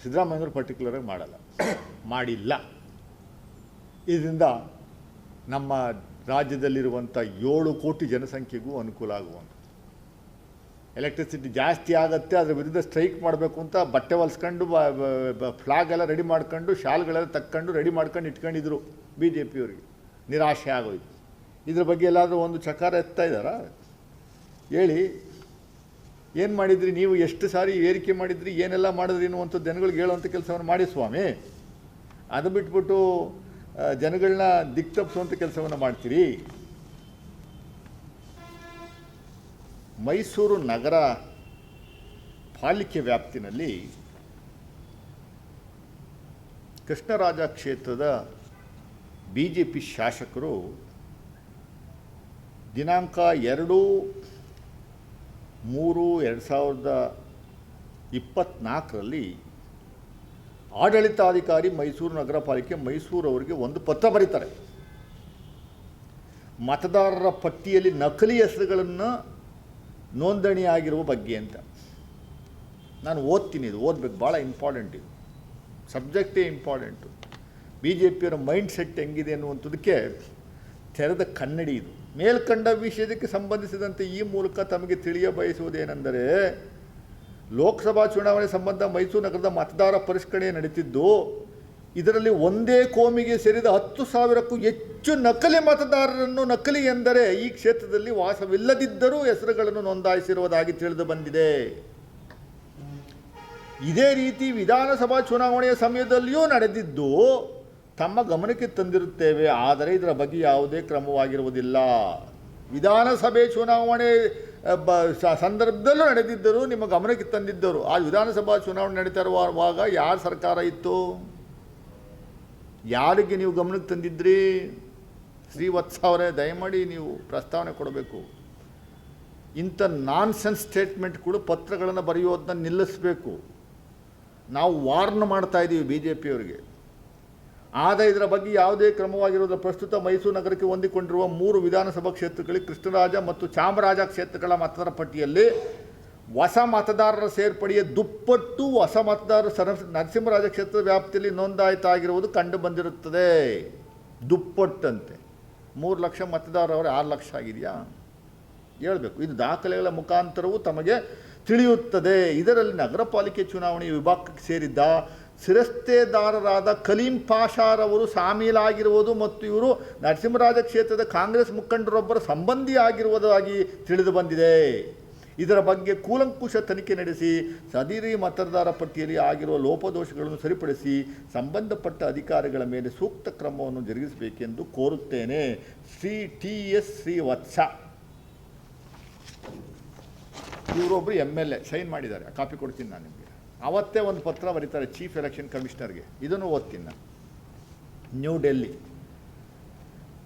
ಸಿದ್ದರಾಮಯ್ಯವರು ಪರ್ಟಿಕ್ಯುಲರಾಗಿ ಮಾಡಲ್ಲ. ಮಾಡಿಲ್ಲ. ಇದರಿಂದ ನಮ್ಮ ರಾಜ್ಯದಲ್ಲಿರುವಂಥ ಏಳು ಕೋಟಿ ಜನಸಂಖ್ಯೆಗೂ ಅನುಕೂಲ ಆಗುವಂಥದ್ದು. ಎಲೆಕ್ಟ್ರಿಸಿಟಿ ಜಾಸ್ತಿ ಆಗುತ್ತೆ, ಅದ್ರ ವಿರುದ್ಧ ಸ್ಟ್ರೈಕ್ ಮಾಡಬೇಕು ಅಂತ ಬಟ್ಟೆ ಹೊಲ್ಸ್ಕೊಂಡು ಫ್ಲಾಗ್ ಎಲ್ಲ ರೆಡಿ ಮಾಡ್ಕೊಂಡು, ಶಾಲ್ಗಳೆಲ್ಲ ತಕ್ಕೊಂಡು ರೆಡಿ ಮಾಡ್ಕೊಂಡು ಇಟ್ಕೊಂಡಿದ್ರು ಬಿ ಜೆ ಪಿಯವರಿಗೆ ನಿರಾಶೆ ಆಗೋಯ್ತು. ಇದ್ರ ಬಗ್ಗೆ ಎಲ್ಲಾದರೂ ಒಂದು ಚಕಾರ ಎತ್ತಾ ಇದ್ದಾರಾ? ಹೇಳಿ, ಏನು ಮಾಡಿದ್ರಿ ನೀವು? ಎಷ್ಟು ಸಾರಿ ಏರಿಕೆ ಮಾಡಿದ್ರಿ? ಏನೆಲ್ಲ ಮಾಡಿದ್ರಿ ಅನ್ನುವಂಥ ಜನಗಳಿಗೆ ಹೇಳುವಂಥ ಕೆಲಸವನ್ನು ಮಾಡಿ ಸ್ವಾಮಿ. ಅದು ಬಿಟ್ಬಿಟ್ಟು ಜನಗಳನ್ನ ದಿಕ್ಕ ತಪ್ಪಿಸುವಂಥ ಕೆಲಸವನ್ನು ಮಾಡ್ತೀರಿ. ಮೈಸೂರು ನಗರ ಪಾಲಿಕೆ ವ್ಯಾಪ್ತಿನಲ್ಲಿ ಕೃಷ್ಣರಾಜ ಕ್ಷೇತ್ರದ ಬಿ ಜೆ ಪಿ ಶಾಸಕರು ದಿನಾಂಕ ಎರಡು ಮೂರು ಎರಡು ಸಾವಿರದ ಇಪ್ಪತ್ತ್ನಾಲ್ಕರಲ್ಲಿ ಆಡಳಿತಾಧಿಕಾರಿ ಮೈಸೂರು ನಗರ ಪಾಲಿಕೆ ಮೈಸೂರು ಅವರಿಗೆ ಒಂದು ಪತ್ರ ಬರೀತಾರೆ. ಮತದಾರರ ಪಟ್ಟಿಯಲ್ಲಿ ನಕಲಿ ಹೆಸರುಗಳನ್ನು ನೋಂದಣಿಯಾಗಿರುವ ಬಗ್ಗೆ ಅಂತ. ನಾನು ಓದ್ತೀನಿ ಇದು, ಓದಬೇಕು, ಭಾಳ ಇಂಪಾರ್ಟೆಂಟ್ ಇದು. ಸಬ್ಜೆಕ್ಟೇ ಇಂಪಾರ್ಟೆಂಟು ಬಿ ಜೆ ಪಿಯವರ ಮೈಂಡ್ ಸೆಟ್ ಹೆಂಗಿದೆ ಅನ್ನುವಂಥದ್ದಕ್ಕೆ ತೆರೆದ ಕನ್ನಡಿ ಇದು. ಮೇಲ್ಕಂಡ ವಿಷಯಕ್ಕೆ ಸಂಬಂಧಿಸಿದಂತೆ ಈ ಮೂಲಕ ತಮಗೆ ತಿಳಿಯ ಬಯಸುವುದೇನೆಂದರೆ, ಲೋಕಸಭಾ ಚುನಾವಣೆ ಸಂಬಂಧ ಮೈಸೂರು ನಗರದ ಮತದಾರ ಪರಿಷ್ಕರಣೆ ನಡೀತಿದ್ದು ಇದರಲ್ಲಿ ಒಂದೇ ಕೋಮಿಗೆ ಸೇರಿದ ಹತ್ತು ಸಾವಿರಕ್ಕೂ ಹೆಚ್ಚು ನಕಲಿ ಮತದಾರರನ್ನು ನಕಲಿ ಎಂದರೆ ಈ ಕ್ಷೇತ್ರದಲ್ಲಿ ವಾಸವಿಲ್ಲದಿದ್ದರೂ ಹೆಸರುಗಳನ್ನು ನೋಂದಾಯಿಸಿರುವುದಾಗಿ ತಿಳಿದು ಬಂದಿದೆ. ಇದೇ ರೀತಿ ವಿಧಾನಸಭಾ ಚುನಾವಣೆಯ ಸಮಯದಲ್ಲಿಯೂ ನಡೆದಿದ್ದು ತಮ್ಮ ಗಮನಕ್ಕೆ ತಂದಿರುತ್ತೇವೆ, ಆದರೆ ಇದರ ಬಗ್ಗೆ ಯಾವುದೇ ಕ್ರಮವಾಗಿರುವುದಿಲ್ಲ. ವಿಧಾನಸಭೆ ಚುನಾವಣೆ ಬ ಸಂದರ್ಭದಲ್ಲೂ ನಡೆದಿದ್ದರು ನಿಮ್ಮ ಗಮನಕ್ಕೆ ತಂದಿದ್ದರು. ಆ ವಿಧಾನಸಭಾ ಚುನಾವಣೆ ನಡೀತಾ ಇರುವಾಗ ಯಾರ ಸರ್ಕಾರ ಇತ್ತು? ಯಾರಿಗೆ ನೀವು ಗಮನಕ್ಕೆ ತಂದಿದ್ರಿ? ಶ್ರೀವತ್ಸ ಅವರೇ, ದಯಮಾಡಿ ನೀವು ಪ್ರಸ್ತಾವನೆ ಕೊಡಬೇಕು. ಇಂಥ ಸ್ಟೇಟ್ಮೆಂಟ್ಗಳು ಪತ್ರಗಳನ್ನು ಬರೆಯೋದನ್ನ ನಿಲ್ಲಿಸಬೇಕು. ನಾವು ವಾರ್ನ್ ಮಾಡ್ತಾ ಇದ್ದೀವಿ ಬಿ ಜೆ ಪಿಯವರಿಗೆ ಆದರೆ ಇದರ ಬಗ್ಗೆ ಯಾವುದೇ ಕ್ರಮವಾಗಿರೋದ್ರ ಪ್ರಸ್ತುತ ಮೈಸೂರು ನಗರಕ್ಕೆ ಹೊಂದಿಕೊಂಡಿರುವ ಮೂರು ವಿಧಾನಸಭಾ ಕ್ಷೇತ್ರಗಳಿಗೆ ಕೃಷ್ಣರಾಜ ಮತ್ತು ಚಾಮರಾಜ ಕ್ಷೇತ್ರಗಳ ಮತದಾರ ಪಟ್ಟಿಯಲ್ಲಿ ಹೊಸ ಮತದಾರರ ಸೇರ್ಪಡೆಯ ದುಪ್ಪಟ್ಟು ಹೊಸ ಮತದಾರರು ಸರ ನರಸಿಂಹರಾಜ ಕ್ಷೇತ್ರದ ವ್ಯಾಪ್ತಿಯಲ್ಲಿ ನೋಂದಾಯಿತಾಗಿರುವುದು ಕಂಡು ಬಂದಿರುತ್ತದೆ. ದುಪ್ಪಟ್ಟಂತೆ. ಮೂರು ಲಕ್ಷ ಮತದಾರರವರೇ ಆರು ಲಕ್ಷ ಆಗಿದೆಯಾ? ಹೇಳಬೇಕು. ಇದು ದಾಖಲೆಗಳ ಮುಖಾಂತರವೂ ತಮಗೆ ತಿಳಿಯುತ್ತದೆ. ಇದರಲ್ಲಿ ನಗರ ಪಾಲಿಕೆ ಚುನಾವಣೆ ವಿಭಾಗಕ್ಕೆ ಸೇರಿದ್ದ ಶಿರಸ್ತೇದಾರರಾದ ಕಲೀಂ ಪಾಷಾರವರು ಸಾಮೀಲಾಗಿರುವುದು ಮತ್ತು ಇವರು ನರಸಿಂಹರಾಜ ಕ್ಷೇತ್ರದ ಕಾಂಗ್ರೆಸ್ ಮುಖಂಡರೊಬ್ಬರ ಸಂಬಂಧಿ ಆಗಿರುವುದಾಗಿ ತಿಳಿದು ಬಂದಿದೆ. ಇದರ ಬಗ್ಗೆ ಕೂಲಂಕುಷ ತನಿಖೆ ನಡೆಸಿ, ಸದೀರಿ ಮತದಾರ ಪಟ್ಟಿಯಲ್ಲಿ ಆಗಿರುವ ಲೋಪದೋಷಗಳನ್ನು ಸರಿಪಡಿಸಿ ಸಂಬಂಧಪಟ್ಟ ಅಧಿಕಾರಿಗಳ ಮೇಲೆ ಸೂಕ್ತ ಕ್ರಮವನ್ನು ಜರುಗಿಸಬೇಕೆಂದು ಕೋರುತ್ತೇನೆ. Shri T S Srivatsa. ಇವರೊಬ್ಬರು M L A, sign ಮಾಡಿದ್ದಾರೆ. ಕಾಪಿ ಕೊಡ್ತೀನಿ ನಾನು ನಿಮಗೆ. ಅವತ್ತೇ ಒಂದು ಪತ್ರ ಬರೀತಾರೆ, ಚೀಫ್ ಎಲೆಕ್ಷನ್ ಕಮಿಷನರ್ಗೆ. ಇದನ್ನು ಓದ್ತೀನಿ ನಾನು. New Delhi.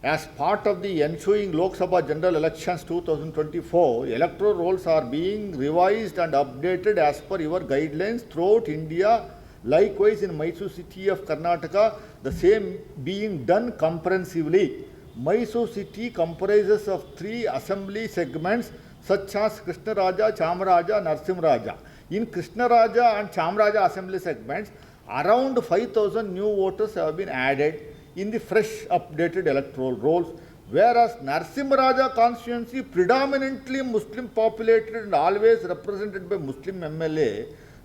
As part of the ensuing Lok Sabha General Elections 2024, electoral rolls are being revised and updated as per your guidelines throughout India. Likewise, in Mysore city of Karnataka, the same being done comprehensively. Mysore city comprises of three assembly segments such as Krishnaraja, Chamaraja, Narsimharaja. In Krishna Raja and Chamaraja assembly segments, around 5,000 new voters have been added in the fresh updated electoral rolls, whereas Narsimraja constituency predominantly Muslim populated and always represented by Muslim MLA.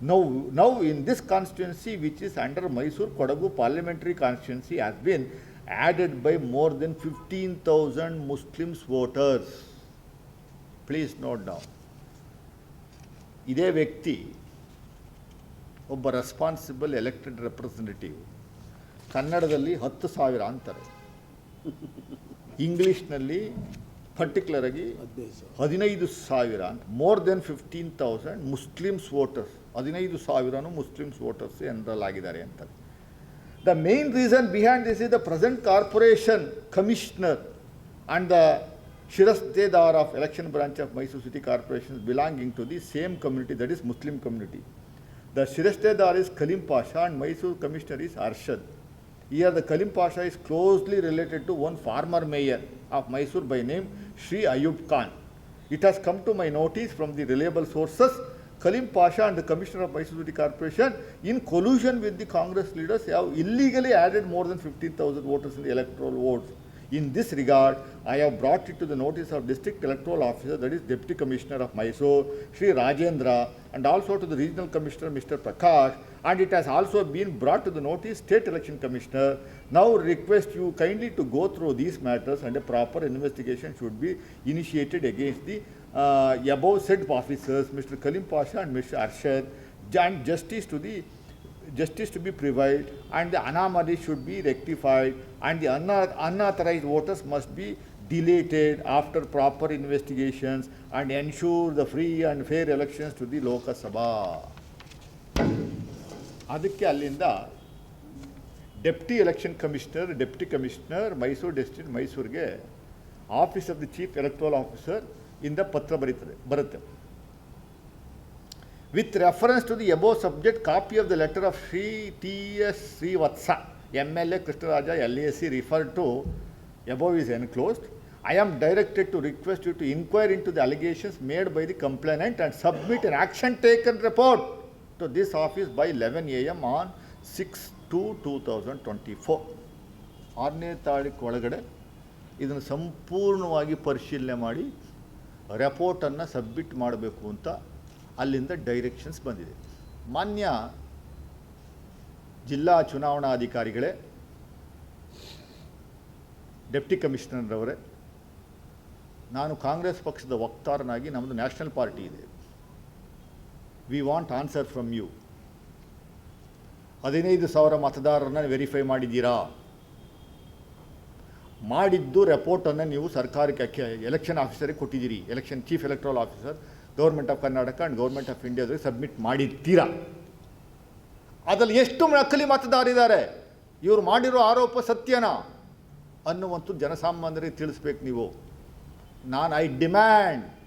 Now, now in this constituency, which is under Mysore Kodagu parliamentary constituency, has been added by more than 15,000 Muslims voters. Please note down. ಇದೇ ವ್ಯಕ್ತಿ ಒಬ್ಬ responsible elected representative ಕನ್ನಡದಲ್ಲಿ ಹತ್ತು ಸಾವಿರ ಅಂತಾರೆ. ಇಂಗ್ಲೀಷ್ನಲ್ಲಿ ಪರ್ಟಿಕ್ಯುಲರಾಗಿ ಹದಿನೈದು ಸಾವಿರ more then fifteen thousand Muslims voters ಹದಿನೈದು ಸಾವಿರನೂ ಮುಸ್ಲಿಮ್ಸ್ ವೋಟರ್ಸ್ ಎನ್ರೋಲ್ ಆಗಿದ್ದಾರೆ ಅಂತಾರೆ the main reason behind this is the present corporation commissioner and the shirastedar of election branch of Mysuru city corporation belonging to the same community that is Muslim community the shirastedar is Kalim Pasha and Mysuru commissioner is Arshad Here the Kalim Pasha is closely related to one former mayor of Mysore by name Sri Ayub Khan. It has come to my notice from the reliable sources, Kalim Pasha and the Commissioner of Mysore City Corporation, in collusion with the Congress leaders, have illegally added more than 15,000 voters in the electoral votes. In this regard, I have brought it to the notice of District Electoral Officer, that is Deputy Commissioner of Mysore, Sri Rajendra, and also to the Regional Commissioner, Mr. Prakash, and it has also been brought to the notice State Election Commissioner. Now request you kindly to go through these matters and a proper investigation should be initiated against the uh, above said officers, Mr. Kalim Pasha and Mr. Arshad, and justice to the justice to be prevailed and the anomaly should be rectified and the unauthorized voters must be deleted after proper investigations and ensure the free and fair elections to the Lok Sabha. ಅದಕ್ಕೆ ಅಲ್ಲಿಂದ deputy election commissioner, deputy commissioner, Mysuru district ಮೈಸೂರಿಗೆ office of the chief electoral officer ಇಂದ ಪತ್ರ ಬರೀತದೆ, ಬರುತ್ತೆ. With reference to the above subject, copy of the letter of Shri T S Srivatsa M L A Krishnaraja, L A C refer to above is enclosed. I am directed to request you to inquire in to the allegations made by the complainant and submit an action taken report. To this office by 11 a.m. on 6 2 2024. ಆರನೇ ತಾರೀಕು ಒಳಗಡೆ ಇದನ್ನು ಸಂಪೂರ್ಣವಾಗಿ ಪರಿಶೀಲನೆ ಮಾಡಿ ರೆಪೋರ್ಟನ್ನು submit ಮಾಡಬೇಕು ಅಂತ ಅಲ್ಲಿಂದ ಡೈರೆಕ್ಷನ್ಸ್ ಬಂದಿದೆ ಮಾನ್ಯ ಜಿಲ್ಲಾ ಚುನಾವಣಾಧಿಕಾರಿಗಳೇ ಡೆಪ್ಟಿ ಕಮಿಷನರ್ರವರೇ ನಾನು ಕಾಂಗ್ರೆಸ್ ಪಕ್ಷದ ವಕ್ತಾರನಾಗಿ ನಮ್ಮದು ನ್ಯಾಷನಲ್ ಪಾರ್ಟಿ ಇದೆ we want answer from you ಹದಿನೈದು ಸಾವಿರ ಮತದಾರರನ್ನ ವೆರಿಫೈ ಮಾಡಿದ್ದೀರಾ? ಮಾಡಿದ್ದು ರೆಪೋರ್ಟನ್ನು ನೀವು ಸರ್ಕಾರಕ್ಕೆ ಎಲೆಕ್ಷನ್ ಆಫೀಸರಿಗೆ ಕೊಟ್ಟಿದ್ದೀರಿ. Election chief electoral officer government of Karnataka and government of ಇಂಡಿಯಾದಲ್ಲಿ ಸಬ್ಮಿಟ್ ಮಾಡಿರ್ತೀರಾ? ಅದರಲ್ಲಿ ಎಷ್ಟು ನಕಲಿ ಮತದಾರಿದ್ದಾರೆ ಇವರು ಮಾಡಿರೋ ಆರೋಪ ಸತ್ಯನಾ? ಅನ್ನುವಂಥದ್ದು ಜನಸಾಮಾನ್ಯರಿಗೆ ತಿಳಿಸ್ಬೇಕು ನೀವು. ನಾನು ಐ ಡಿಮ್ಯಾಂಡ್